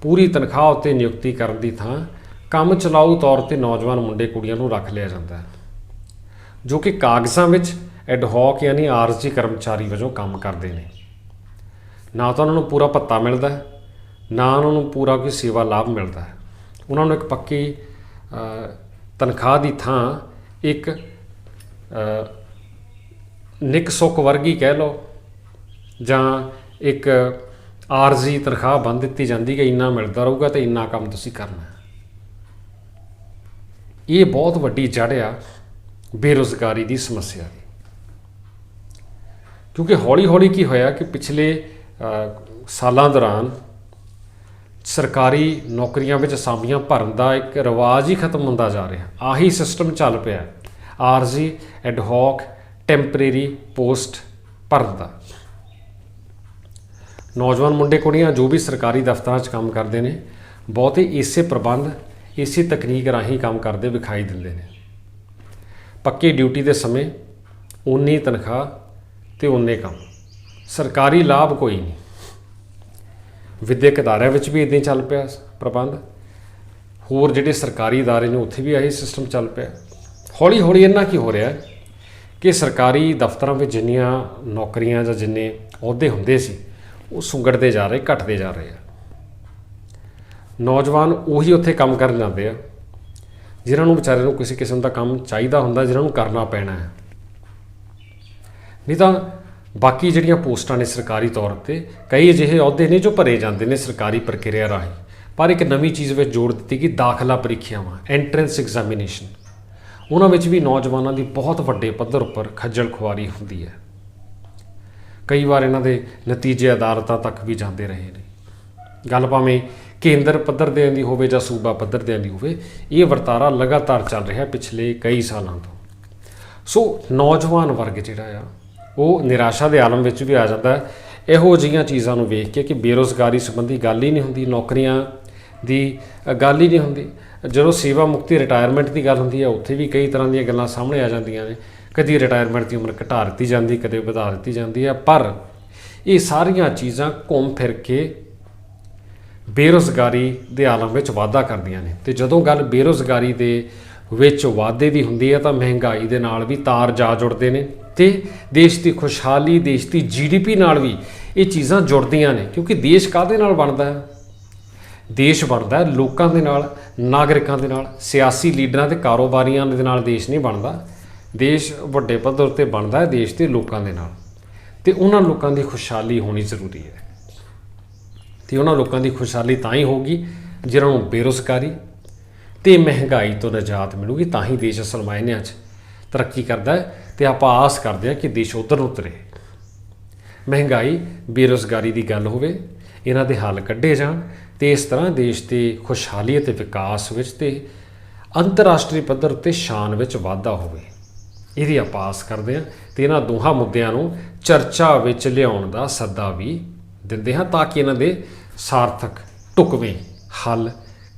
ਪੂਰੀ ਤਨਖਾਹ ਉੱਤੇ ਨਿਯੁਕਤੀ ਕਰਨ ਦੀ ਥਾਂ, ਕੰਮ ਚਲਾਊ ਤੌਰ ਤੇ ਨੌਜਵਾਨ ਮੁੰਡੇ ਕੁੜੀਆਂ ਨੂੰ ਰੱਖ ਲਿਆ ਜਾਂਦਾ ਹੈ। ਜੋ ਕਿ ਕਾਗਜ਼ਾਂ ਵਿੱਚ ਐਡ ਹੌਕ ਯਾਨੀ ਆਰਜ਼ੀ ਕਰਮਚਾਰੀ ਵਜੋਂ ਕੰਮ ਕਰਦੇ ਨੇ। ਨਾ ਤਾਂ ਉਹਨਾਂ ਨੂੰ ਪੂਰਾ ਭੱਤਾ ਮਿਲਦਾ ਹੈ ਨਾ ਉਹਨਾਂ ਨੂੰ ਪੂਰਾ ਕੋਈ ਸੇਵਾ ਲਾਭ ਮਿਲਦਾ ਹੈ। ਉਹਨਾਂ ਨੂੰ ਇੱਕ ਪੱਕੀ ਤਨਖਾਹ ਦੀ ਥਾਂ ਇੱਕ ਅ, ਨਿਕ ਸੁੱਖ ਵਰਗੀ ਕਹਿ ਲਓ ਜਾਂ ਇੱਕ ਆਰਜ਼ੀ ਤਨਖਾਹ ਬੰਦ ਦਿੱਤੀ ਜਾਂਦੀ ਕਿ ਇੰਨਾ ਮਿਲਦਾ ਰਹੂਗਾ ਤੇ ਇੰਨਾ ਕੰਮ ਤੁਸੀਂ ਕਰਨਾ ਇਹ ਬਹੁਤ ਵੱਡੀ ਜੜ ਆ ਬੇਰੁਜ਼ਗਾਰੀ ਦੀ ਸਮੱਸਿਆ ਦੀ। ਕਿਉਂਕਿ ਹੌਲੀ-ਹੌਲੀ ਕੀ ਹੋਇਆ ਕਿ ਪਿਛਲੇ ਸਾਲਾਂ ਦੌਰਾਨ ਸਰਕਾਰੀ ਨੌਕਰੀਆਂ ਵਿੱਚ ਅਸਾਮੀਆਂ ਭਰਨ ਦਾ ਇੱਕ ਰਿਵਾਜ ਹੀ ਖਤਮ ਹੁੰਦਾ ਜਾ ਰਿਹਾ। ਆਹੀ ਸਿਸਟਮ ਚੱਲ ਪਿਆ ਆਰਜ਼ੀ ਐਡਹੌਕ ਟੈਂਪਰੇਰੀ ਪੋਸਟ ਭਰਨ ਦਾ। ਨੌਜਵਾਨ ਮੁੰਡੇ ਕੁੜੀਆਂ ਜੋ ਵੀ ਸਰਕਾਰੀ ਦਫ਼ਤਰਾਂ 'ਚ ਕੰਮ ਕਰਦੇ ਨੇ, ਬਹੁਤੇ ਇਸੇ ਪ੍ਰਬੰਧ, ਇਸੇ ਤਕਨੀਕ ਰਾਹੀਂ ਕੰਮ ਕਰਦੇ, ਵਿਖਾਈ ਦਿੰਦੇ ਨੇ। ਪੱਕੀ ਡਿਊਟੀ ਦੇ ਸਮੇਂ ਉਨੀ ਤਨਖਾਹ ਤੇ ਉਨੇ ਕੰਮ। ਸਰਕਾਰੀ ਲਾਭ ਕੋਈ ਨਹੀਂ। ਵਿਦਿਅਕ ਅਦਾਰਿਆਂ ਵਿੱਚ ਵੀ ਇਦਾਂ ਹੀ ਚੱਲ ਪਿਆ ਪ੍ਰਬੰਧ। ਹੋਰ ਜਿਹੜੇ ਸਰਕਾਰੀ ਅਦਾਰੇ ਨੇ, ਉੱਥੇ ਵੀ ਇਹੀ ਸਿਸਟਮ ਚੱਲ ਪਿਆ। ਹੌਲੀ ਹੌਲੀ ਇਹਨਾਂ ਕੀ ਹੋ ਰਿਹਾ ਕਿ ਸਰਕਾਰੀ ਦਫ਼ਤਰਾਂ ਵਿੱਚ ਜਿੰਨੀਆਂ ਨੌਕਰੀਆਂ ਜਾਂ ਜਿੰਨੇ ਅਹੁਦੇ ਹੁੰਦੇ ਸੀ, ਉਹ ਸੁੰਗੜਦੇ ਜਾ ਰਹੇ, ਘਟਦੇ ਜਾ ਰਹੇ ਆ। ਨੌਜਵਾਨ ਉਹੀ ਉੱਥੇ ਕੰਮ ਕਰਨ ਜਾਂਦੇ ਆ, ਜਿਨ੍ਹਾਂ ਨੂੰ ਵਿਚਾਰੇ ਨੂੰ ਕਿਸੇ ਕਿਸਮ ਦਾ ਕੰਮ ਚਾਹੀਦਾ ਹੁੰਦਾ, ਜਿਨ੍ਹਾਂ ਨੂੰ ਕਰਨਾ ਪੈਣਾ ਹੈ। ਨਹੀਂ ਤਾਂ ਬਾਕੀ ਜਿਹੜੀਆਂ ਪੋਸਟਾਂ ਨੇ ਸਰਕਾਰੀ ਤੌਰ ਤੇ ਕਈ ਅਜਿਹੇ ਅਹੁਦੇ ਨੇ ਜੋ ਭਰੇ ਜਾਂਦੇ ਨੇ ਸਰਕਾਰੀ ਪ੍ਰਕਿਰਿਆ ਰਾਹੀਂ। ਪਰ ਇੱਕ ਨਵੀਂ ਚੀਜ਼ ਵਿੱਚ ਜੋੜ ਦਿੱਤੀ ਕਿ ਦਾਖਲਾ ਪ੍ਰੀਖਿਆਵਾਂ ਐਂਟਰੈਂਸ ਐਗਜ਼ਾਮੀਨੇਸ਼ਨ ਉਹਨਾਂ ਵਿੱਚ ਵੀ ਨੌਜਵਾਨਾਂ ਦੀ ਬਹੁਤ ਵੱਡੇ ਪੱਧਰ ਉੱਪਰ ਖੱਜਲ ਖੁਆਰੀ ਹੁੰਦੀ ਹੈ। ਕਈ ਵਾਰ ਇਹਨਾਂ ਦੇ ਨਤੀਜੇ ਅਦਾਲਤਾਂ ਤੱਕ ਵੀ ਜਾਂਦੇ ਰਹੇ ਨੇ। ਗੱਲ ਭਾਵੇਂ ਕੇਂਦਰ ਪੱਧਰ ਦੇ ਦੀ ਹੋਵੇ ਜਾਂ ਸੂਬਾ ਪੱਧਰ ਦੇ ਦੀ ਹੋਵੇ, ਇਹ ਵਰਤਾਰਾ ਲਗਾਤਾਰ ਚੱਲ ਰਿਹਾ ਪਿਛਲੇ ਕਈ ਸਾਲਾਂ ਤੋਂ। ਸੋ ਨੌਜਵਾਨ ਵਰਗ ਜਿਹੜਾ ਆ ਉਹ ਨਿਰਾਸ਼ਾ ਦੇ ਆਲਮ ਵਿੱਚ ਵੀ ਆ ਜਾਂਦਾ ਹੈ। ਇਹੋ ਜਿਹੀਆਂ ਚੀਜ਼ਾਂ ਨੂੰ ਵੇਖ ਕੇ ਕਿ ਬੇਰੋਜ਼ਗਾਰੀ ਸੰਬੰਧੀ ਗੱਲ ਹੀ ਨਹੀਂ ਹੁੰਦੀ, ਨੌਕਰੀਆਂ ਦੀ ਗੱਲ ਹੀ ਨਹੀਂ ਹੁੰਦੀ। ਜਦੋਂ ਸੇਵਾ ਮੁਕਤੀ ਰਿਟਾਇਰਮੈਂਟ ਦੀ ਗੱਲ ਹੁੰਦੀ ਹੈ, ਉੱਥੇ ਵੀ ਕਈ ਤਰ੍ਹਾਂ ਦੀਆਂ ਗੱਲਾਂ ਸਾਹਮਣੇ ਆ ਜਾਂਦੀਆਂ ਨੇ। ਕਦੀ ਰਿਟਾਇਰਮੈਂਟ ਦੀ ਉਮਰ ਘਟਾ ਦਿੱਤੀ ਜਾਂਦੀ, ਕਦੇ ਵਧਾ ਦਿੱਤੀ ਜਾਂਦੀ ਹੈ। ਪਰ ਇਹ ਸਾਰੀਆਂ ਚੀਜ਼ਾਂ ਘੁੰਮ ਫਿਰ ਕੇ ਬੇਰੋਜ਼ਗਾਰੀ ਦੇ ਆਲਮ ਵਿੱਚ ਵਾਧਾ ਕਰਦੀਆਂ ਨੇ। ਤੇ ਜਦੋਂ ਗੱਲ ਬੇਰੋਜ਼ਗਾਰੀ ਦੇ ਵਿੱਚ ਵਾਧੇ ਦੀ ਹੁੰਦੀ ਹੈ, ਤਾਂ ਮਹਿੰਗਾਈ ਦੇ ਨਾਲ ਵੀ ਤਾਰ ਜਾ ਜੁੜਦੇ ਨੇ। ਤੇ ਦੇਸ਼ ਦੀ ਖੁਸ਼ਹਾਲੀ, ਦੇਸ਼ ਦੀ ਜੀਡੀਪੀ ਨਾਲ ਵੀ ਇਹ ਚੀਜ਼ਾਂ ਜੁੜਦੀਆਂ ਨੇ, ਕਿਉਂਕਿ ਦੇਸ਼ ਕਾਹਦੇ ਨਾਲ ਬਣਦਾ ਹੈ? ਦੇਸ਼ ਬਣਦਾ ਲੋਕਾਂ ਦੇ ਨਾਲ, ਨਾਗਰਿਕਾਂ ਦੇ ਨਾਲ, ਸਿਆਸੀ ਲੀਡਰਾਂ ਤੇ ਕਾਰੋਬਾਰੀਆਂ ਦੇ ਨਾਲ ਦੇਸ਼ ਨਹੀਂ ਬਣਦਾ। ਦੇਸ਼ ਵੱਡੇ ਪੱਧਰ ਤੇ ਬਣਦਾ ਹੈ ਦੇਸ਼ ਦੇ ਲੋਕਾਂ ਦੇ ਨਾਲ। ਤੇ ਉਹਨਾਂ ਲੋਕਾਂ ਦੀ ਖੁਸ਼ਹਾਲੀ ਹੋਣੀ ਜ਼ਰੂਰੀ ਹੈ। ਤੇ ਉਹਨਾਂ ਲੋਕਾਂ ਦੀ ਖੁਸ਼ਹਾਲੀ ਤਾਂ ਹੀ ਹੋਊਗੀ ਜਿਨ੍ਹਾਂ ਨੂੰ ਬੇਰੁਜ਼ਗਾਰੀ ਤੇ ਮਹਿੰਗਾਈ ਤੋਂ ਨਿਜਾਤ ਮਿਲੂਗੀ, ਤਾਂ ਹੀ ਦੇਸ਼ ਅਸਲ ਮਾਇਨਿਆਂ 'ਚ ਤਰੱਕੀ ਕਰਦਾ ਹੈ। ਤੇ ਆਪਾਂ ਆਸ ਕਰਦੇ ਹਾਂ ਕਿ ਦੇਸ਼ ਉਧਰ ਨੂੰ ਤੁਰੇ ਮਹਿੰਗਾਈ, ਬੇਰੁਜ਼ਗਾਰੀ ਦੀ ਗੱਲ ਹੋਵੇ, ਇਹਨਾਂ ਦੇ ਹੱਲ ਕੱਢੇ ਜਾਣ ਤੇ ਇਸ ਤਰ੍ਹਾਂ ਦੇਸ਼ ਦੇ ਖੁਸ਼ਹਾਲੀ ਅਤੇ ਵਿਕਾਸ ਵਿੱਚ ਤੇ ਅੰਤਰਰਾਸ਼ਟਰੀ ਪੱਧਰ ਉੱਤੇ ਸ਼ਾਨ ਵਿੱਚ ਵਾਧਾ ਹੋਵੇ। ਇਹਦੀ ਆਪਾਂ ਆਸ ਕਰਦੇ ਹਾਂ ਤੇ ਇਹਨਾਂ ਦੋਹਾਂ ਮੁੱਦਿਆਂ ਨੂੰ ਚਰਚਾ ਵਿੱਚ ਲਿਆਉਣ ਦਾ ਸੱਦਾ ਵੀ ਦਿੰਦੇ ਹਾਂ ਤਾਂ ਕਿ ਇਹਨਾਂ ਦੇ ਸਾਰਥਕ ਟੁਕਵੇਂ ਹੱਲ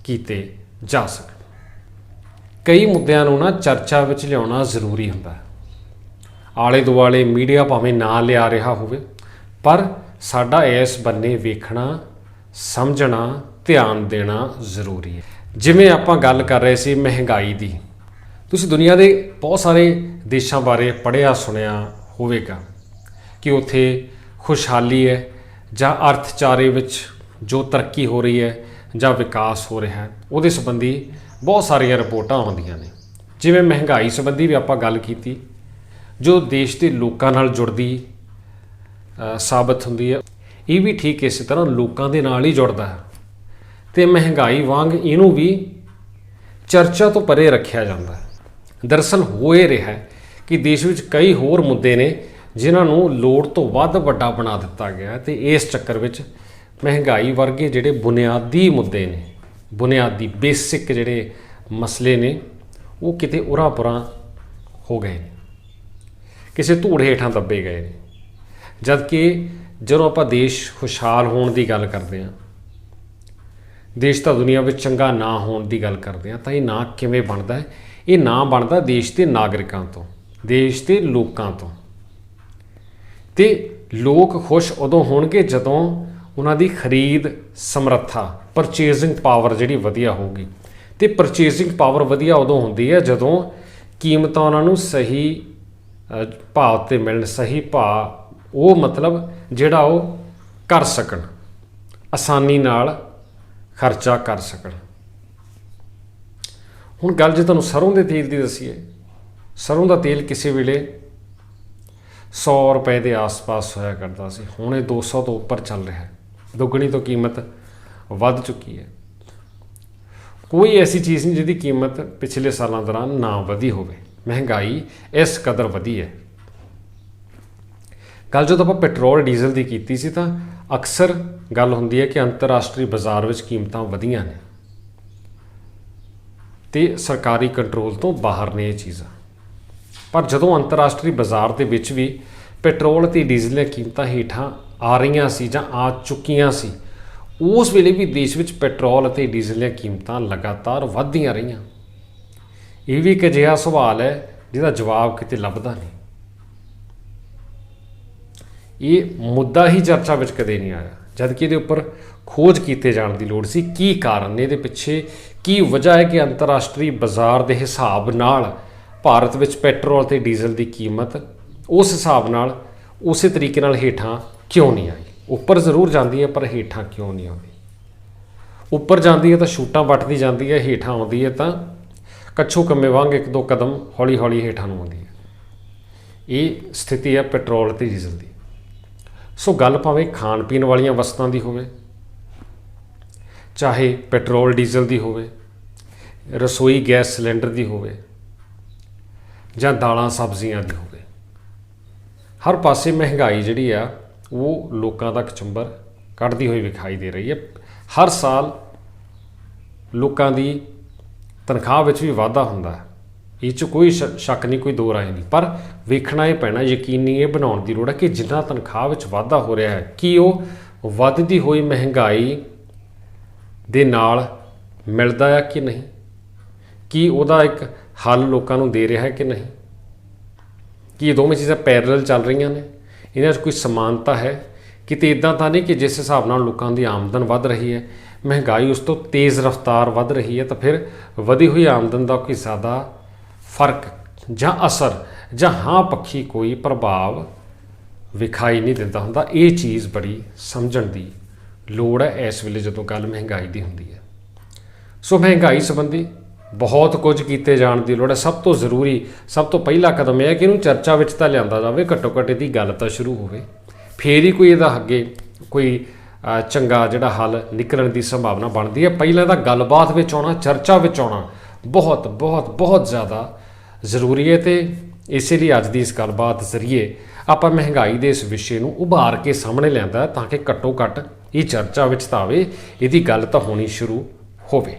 ਕੀਤੇ ਜਾ ਸਕਣ। ਕਈ ਮੁੱਦਿਆਂ ਨੂੰ ਨਾ ਚਰਚਾ ਵਿੱਚ ਲਿਆਉਣਾ ਜ਼ਰੂਰੀ ਹੁੰਦਾ ਹੈ। ਆਲੇ ਦੁਆਲੇ ਮੀਡੀਆ ਭਾਵੇਂ ਨਾ ਲਿਆ ਰਿਹਾ ਹੋਵੇ, ਪਰ ਸਾਡਾ ਇਸ ਬੰਨੇ ਵੇਖਣਾ, ਸਮਝਣਾ, ਧਿਆਨ ਦੇਣਾ ਜ਼ਰੂਰੀ ਹੈ। ਜਿਵੇਂ ਆਪਾਂ ਗੱਲ ਕਰ ਰਹੇ ਸੀ ਮਹਿੰਗਾਈ ਦੀ, ਤੁਸੀਂ ਦੁਨੀਆ ਦੇ ਬਹੁਤ ਸਾਰੇ ਦੇਸ਼ਾਂ ਬਾਰੇ ਪੜ੍ਹਿਆ, ਸੁਣਿਆ ਹੋਵੇਗਾ ਕਿ ਉੱਥੇ ਖੁਸ਼ਹਾਲੀ ਹੈ ਜਾਂ ਅਰਥਚਾਰੇ ਵਿੱਚ ਜੋ ਤਰੱਕੀ ਹੋ ਰਹੀ ਹੈ ਜਾਂ ਵਿਕਾਸ ਹੋ ਰਿਹਾ ਹੈ, ਉਹਦੇ ਸੰਬੰਧੀ ਬਹੁਤ ਸਾਰੀਆਂ ਰਿਪੋਰਟਾਂ ਆਉਂਦੀਆਂ ਨੇ। ਜਿਵੇਂ ਮਹਿੰਗਾਈ ਸੰਬੰਧੀ ਵੀ ਆਪਾਂ ਗੱਲ ਕੀਤੀ ਜੋ ਦੇਸ਼ ਦੇ ਲੋਕਾਂ ਨਾਲ ਜੁੜਦੀ ਸਾਬਤ ਹੁੰਦੀ ਹੈ, ਇਹ ਵੀ ਠੀਕ ਇਸੇ ਤਰ੍ਹਾਂ ਲੋਕਾਂ ਦੇ ਨਾਲ ਹੀ ਜੁੜਦਾ ਹੈ। ਤੇ ਮਹਿੰਗਾਈ ਵਾਂਗ ਇਹਨੂੰ ਵੀ ਚਰਚਾ ਤੋਂ ਪਰੇ ਰੱਖਿਆ ਜਾਂਦਾ ਹੈ। ਦਰਅਸਲ ਹੋ ਇਹ ਰਿਹਾ ਹੈ ਕਿ ਦੇਸ਼ ਵਿੱਚ ਕਈ ਹੋਰ ਮੁੱਦੇ ਨੇ ਜਿਨ੍ਹਾਂ ਨੂੰ ਲੋੜ ਤੋਂ ਵੱਧ ਵੱਡਾ ਬਣਾ ਦਿੱਤਾ ਗਿਆ ਹੈ ਤੇ ਇਸ ਚੱਕਰ ਵਿੱਚ ਮਹਿੰਗਾਈ ਵਰਗੇ ਜਿਹੜੇ ਬੁਨਿਆਦੀ ਮੁੱਦੇ ਨੇ, ਬੁਨਿਆਦੀ ਬੇਸਿਕ ਜਿਹੜੇ ਮਸਲੇ ਨੇ, ਉਹ ਕਿਤੇ ਉਰਾ-ਪੁਰਾ ਹੋ ਗਏ ਨੇ। ਕਿਸੇ ਧੂੜ ਹੇਠਾਂ ਦੱਬੇ ਗਏ ਨੇ। ਜਦ ਕਿ ਜਦੋਂ ਆਪਾਂ ਦੇਸ਼ ਖੁਸ਼ਹਾਲ ਹੋਣ ਦੀ ਗੱਲ ਕਰਦੇ ਹਾਂ, ਦੇਸ਼ ਤਾਂ ਦੁਨੀਆ ਵਿੱਚ ਚੰਗਾ ਨਾ ਹੋਣ ਦੀ ਗੱਲ ਕਰਦੇ ਹਾਂ, ਤਾਂ ਇਹ ਨਾ ਕਿਵੇਂ ਬਣਦਾ ਹੈ? ਇਹ ਨਾ ਬਣਦਾ ਦੇਸ਼ ਦੇ ਨਾਗਰਿਕਾਂ ਤੋਂ, ਦੇਸ਼ ਦੇ ਲੋਕਾਂ ਤੋਂ। ਤੇ ਲੋਕ ਖੁਸ਼ ਉਦੋਂ ਹੋਣਗੇ ਜਦੋਂ ਉਹਨਾਂ ਦੀ ਖਰੀਦ ਸਮਰੱਥਾ ਪਰਚੇਜ਼ਿੰਗ ਪਾਵਰ ਜਿਹੜੀ ਵਧੀਆ ਹੋਊਗੀ। ਤੇ ਪਰਚੇਸਿੰਗ ਪਾਵਰ ਵਧੀਆ ਉਦੋਂ ਹੁੰਦੀ ਹੈ ਜਦੋਂ ਕੀਮਤਾਂ ਉਹਨਾਂ ਨੂੰ ਸਹੀ ਭਾਅ ਤੇ ਮਿਲਣ ਸਹੀ ਭਾਅ, ਉਹ ਮਤਲਬ ਜਿਹੜਾ ਉਹ ਕਰ ਸਕਣ, ਆਸਾਨੀ ਨਾਲ ਖਰਚਾ ਕਰ ਸਕਣ। ਹੁਣ ਗੱਲ ਜੇ ਤੁਹਾਨੂੰ ਸਰੋਂ ਦੇ ਤੇਲ ਦੀ ਦਸੀਏ, ਸਰੋਂ ਦਾ ਤੇਲ ਕਿਸੇ ਵੇਲੇ 100 ਰੁਪਏ ਦੇ ਆਸ-ਪਾਸ ਹੋਇਆ ਕਰਦਾ ਸੀ, ਹੁਣ ਇਹ 200 ਤੋਂ ਉੱਪਰ ਚੱਲ ਰਿਹਾ ਹੈ। ਦੁੱਗਣੀ ਤੋਂ ਕੀਮਤ ਵੱਧ ਚੁੱਕੀ ਹੈ। ਕੋਈ ਐਸੀ ਚੀਜ਼ ਨਹੀਂ ਜਿਹਦੀ ਕੀਮਤ ਪਿਛਲੇ ਸਾਲਾਂ ਦੌਰਾਨ ਨਾ ਵਧੀ ਹੋਵੇ। ਮਹਿੰਗਾਈ ਇਸ ਕਦਰ ਵਧੀ ਹੈ। ਗੱਲ ਜਦੋਂ ਆਪਾਂ ਪੈਟਰੋਲ, ਡੀਜ਼ਲ ਦੀ ਕੀਤੀ ਸੀ ਤਾਂ ਅਕਸਰ ਗੱਲ ਹੁੰਦੀ ਹੈ ਕਿ ਅੰਤਰਰਾਸ਼ਟਰੀ ਬਾਜ਼ਾਰ ਵਿੱਚ ਕੀਮਤਾਂ ਵਧੀਆਂ ਨੇ। ਤੇ ਸਰਕਾਰੀ ਕੰਟਰੋਲ ਤੋਂ ਬਾਹਰ ਨੇ ਇਹ ਚੀਜ਼ਾਂ। ਪਰ ਜਦੋਂ ਅੰਤਰਰਾਸ਼ਟਰੀ ਬਾਜ਼ਾਰ ਦੇ ਵਿੱਚ ਵੀ ਪੈਟਰੋਲ ਤੇ ਡੀਜ਼ਲ ਦੀਆਂ ਕੀਮਤਾਂ ਹੇਠਾਂ ਆ ਰਹੀਆਂ ਸੀ ਜਾਂ ਆ ਚੁੱਕੀਆਂ ਸੀ, ਉਸ ਵੇਲੇ ਵੀ ਦੇਸ਼ ਵਿੱਚ ਪੈਟਰੋਲ ਅਤੇ ਡੀਜ਼ਲ ਦੀਆਂ ਕੀਮਤਾਂ ਲਗਾਤਾਰ ਵਧਦੀਆਂ ਰਹੀਆਂ। ਇਹ ਵੀ ਇੱਕ ਅਜਿਹਾ ਸਵਾਲ ਹੈ ਜਿਹਦਾ ਜਵਾਬ ਕਿਤੇ ਲੱਭਦਾ ਨਹੀਂ। ਇਹ ਮੁੱਦਾ ਹੀ ਚਰਚਾ ਵਿੱਚ ਕਦੇ ਨਹੀਂ ਆਇਆ ਜਦ ਕਿ ਇਹਦੇ ਉੱਪਰ ਖੋਜ ਕੀਤੇ ਜਾਣ ਦੀ ਲੋੜ ਸੀ। ਕੀ ਕਾਰਨ ਨੇ ਇਹਦੇ ਪਿੱਛੇ? ਕੀ ਵਜ੍ਹਾ ਹੈ ਕਿ ਅੰਤਰਰਾਸ਼ਟਰੀ ਬਾਜ਼ਾਰ ਦੇ ਹਿਸਾਬ ਨਾਲ ਭਾਰਤ ਵਿੱਚ ਪੈਟਰੋਲ ਤੇ ਡੀਜ਼ਲ ਦੀ ਕੀਮਤ ਉਸ ਹਿਸਾਬ ਨਾਲ, ਉਸੇ ਤਰੀਕੇ ਨਾਲ ਹੇਠਾਂ ਕਿਉਂ ਨਹੀਂ ਆਈ? ਉੱਪਰ ਜ਼ਰੂਰ ਜਾਂਦੀ ਹੈ, ਪਰ ਹੇਠਾਂ ਕਿਉਂ ਨਹੀਂ ਆਉਂਦੀ? ਉੱਪਰ ਜਾਂਦੀ ਹੈ ਤਾਂ ਛੂਟਾਂ ਵੱਟਦੀ ਜਾਂਦੀ ਹੈ, ਹੇਠਾਂ ਆਉਂਦੀ ਹੈ ਤਾਂ ਕੱਛੂ ਕੰਮੇ ਵਾਂਗ ਇੱਕ ਦੋ ਕਦਮ ਹੌਲੀ ਹੌਲੀ ਹੇਠਾਂ ਨੂੰ ਆਉਂਦੀ ਹੈ। ਇਹ ਸਥਿਤੀ ਹੈ ਪੈਟਰੋਲ ਤੇ ਡੀਜ਼ਲ ਦੀ। ਸੋ ਗੱਲ ਭਾਵੇਂ ਖਾਣ ਪੀਣ ਵਾਲੀਆਂ ਵਸਤਾਂ ਦੀ ਹੋਵੇ, ਚਾਹੇ ਪੈਟਰੋਲ, ਡੀਜ਼ਲ ਦੀ ਹੋਵੇ, ਰਸੋਈ ਗੈਸ ਸਿਲੰਡਰ ਦੀ ਹੋਵੇ, ਜਾਂ ਦਾਲਾਂ, ਸਬਜ਼ੀਆਂ ਦੀ ਹੋਵੇ, ਹਰ ਪਾਸੇ ਮਹਿੰਗਾਈ ਜਿਹੜੀ ਆ, ਉਹ ਲੋਕਾਂ ਦਾ ਕਚੰਬਰ ਕੱਢਦੀ ਹੋਈ ਵਿਖਾਈ ਦੇ ਰਹੀ ਹੈ। ਹਰ ਸਾਲ ਲੋਕਾਂ ਦੀ ਤਨਖਾਹ ਵਿੱਚ ਵੀ ਵਾਧਾ ਹੁੰਦਾ ਹੈ। ਇਹ 'ਚ ਕੋਈ ਸ਼- ਸ਼ੱਕ ਨਹੀਂ, ਕੋਈ ਦੋ ਰਾਏ ਨਹੀਂ। ਪਰ ਵੇਖਣਾ ਇਹ ਪੈਣਾ, ਯਕੀਨੀ ਇਹ ਬਣਾਉਣ ਦੀ ਲੋੜ ਹੈ ਕਿ ਜਿੰਨਾ ਤਨਖਾਹ ਵਿੱਚ ਵਾਧਾ ਹੋ ਰਿਹਾ ਹੈ, ਕੀ ਉਹ ਵੱਧਦੀ ਹੋਈ ਮਹਿੰਗਾਈ ਦੇ ਨਾਲ ਮਿਲਦਾ ਹੈ ਕਿ ਨਹੀਂ? ਕੀ ਉਹਦਾ ਇੱਕ ਹੱਲ ਲੋਕਾਂ ਨੂੰ ਦੇ ਰਿਹਾ ਹੈ ਕਿ ਨਹੀਂ? ਕੀ ਇਹ ਦੋਵੇਂ ਚੀਜ਼ਾਂ ਪੈਰਲਲ ਚੱਲ ਰਹੀਆਂ ਨੇ? ਇਹਨਾਂ 'ਚ ਕੋਈ ਸਮਾਨਤਾ ਹੈ? ਕਿਤੇ ਇਦਾਂ ਤਾਂ ਨਹੀਂ ਕਿ ਜਿਸ ਹਿਸਾਬ ਨਾਲ ਲੋਕਾਂ ਦੀ ਆਮਦਨ ਵੱਧ ਰਹੀ ਹੈ ਮਹਿੰਗਾਈ ਉਸ ਤੋਂ ਤੇਜ਼ ਰਫ਼ਤਾਰ ਵੱਧ ਰਹੀ ਹੈ ਤਾਂ ਫਿਰ ਵਧੀ ਹੋਈ ਆਮਦਨ ਦਾ ਕੋਈ ਜ਼ਿਆਦਾ ਫ਼ਰਕ ਜਾਂ ਅਸਰ ਜਾਂ ਹਾਂ ਪੱਖੀ ਕੋਈ ਪ੍ਰਭਾਵ ਵਿਖਾਈ ਨਹੀਂ ਦਿੰਦਾ ਹੁੰਦਾ, ਇਹ ਚੀਜ਼ ਬੜੀ ਸਮਝਣ ਦੀ ਲੋੜ ਹੈ ਇਸ ਵੇਲੇ ਜਦੋਂ ਗੱਲ ਮਹਿੰਗਾਈ ਦੀ ਹੁੰਦੀ ਹੈ। ਸੋ ਮਹਿੰਗਾਈ ਸੰਬੰਧੀ ਬਹੁਤ ਕੁਝ ਕੀਤੇ ਜਾਣ ਦੀ ਲੋੜ ਹੈ। ਸਭ ਤੋਂ ਜ਼ਰੂਰੀ, ਸਭ ਤੋਂ ਪਹਿਲਾ ਕਦਮ ਇਹ ਹੈ ਕਿ ਇਹਨੂੰ ਚਰਚਾ ਵਿੱਚ ਤਾਂ ਲਿਆਂਦਾ ਜਾਵੇ, ਘੱਟੋ ਘੱਟ ਇਹਦੀ ਗੱਲ ਤਾਂ ਸ਼ੁਰੂ ਹੋਵੇ। ਫੇਰ ਹੀ ਕੋਈ ਇਹਦਾ ਅੱਗੇ ਕੋਈ ਚੰਗਾ ਜਿਹੜਾ ਹੱਲ ਨਿਕਲਣ ਦੀ ਸੰਭਾਵਨਾ ਬਣਦੀ ਹੈ। ਪਹਿਲਾਂ ਤਾਂ ਗੱਲਬਾਤ ਵਿੱਚ ਆਉਣਾ, ਚਰਚਾ ਵਿੱਚ ਆਉਣਾ ਬਹੁਤ ਬਹੁਤ ਬਹੁਤ ਜ਼ਿਆਦਾ ਜ਼ਰੂਰੀ ਹੈ ਤੇ ਇਸੇ ਲਈ ਅੱਜ ਦੀ ਇਸ ਗੱਲਬਾਤ ਜ਼ਰੀਏ ਆਪਾਂ ਮਹਿੰਗਾਈ ਦੇ ਇਸ ਵਿਸ਼ੇ ਨੂੰ ਉਭਾਰ ਕੇ ਸਾਹਮਣੇ ਲਿਆਂਦਾ ਤਾਂ ਕਿ ਘੱਟੋ ਘੱਟ ਇਹ ਚਰਚਾ ਵਿੱਚ ਤਾਂ ਆਵੇ, ਇਹਦੀ ਗੱਲ ਤਾਂ ਹੋਣੀ ਸ਼ੁਰੂ ਹੋਵੇ।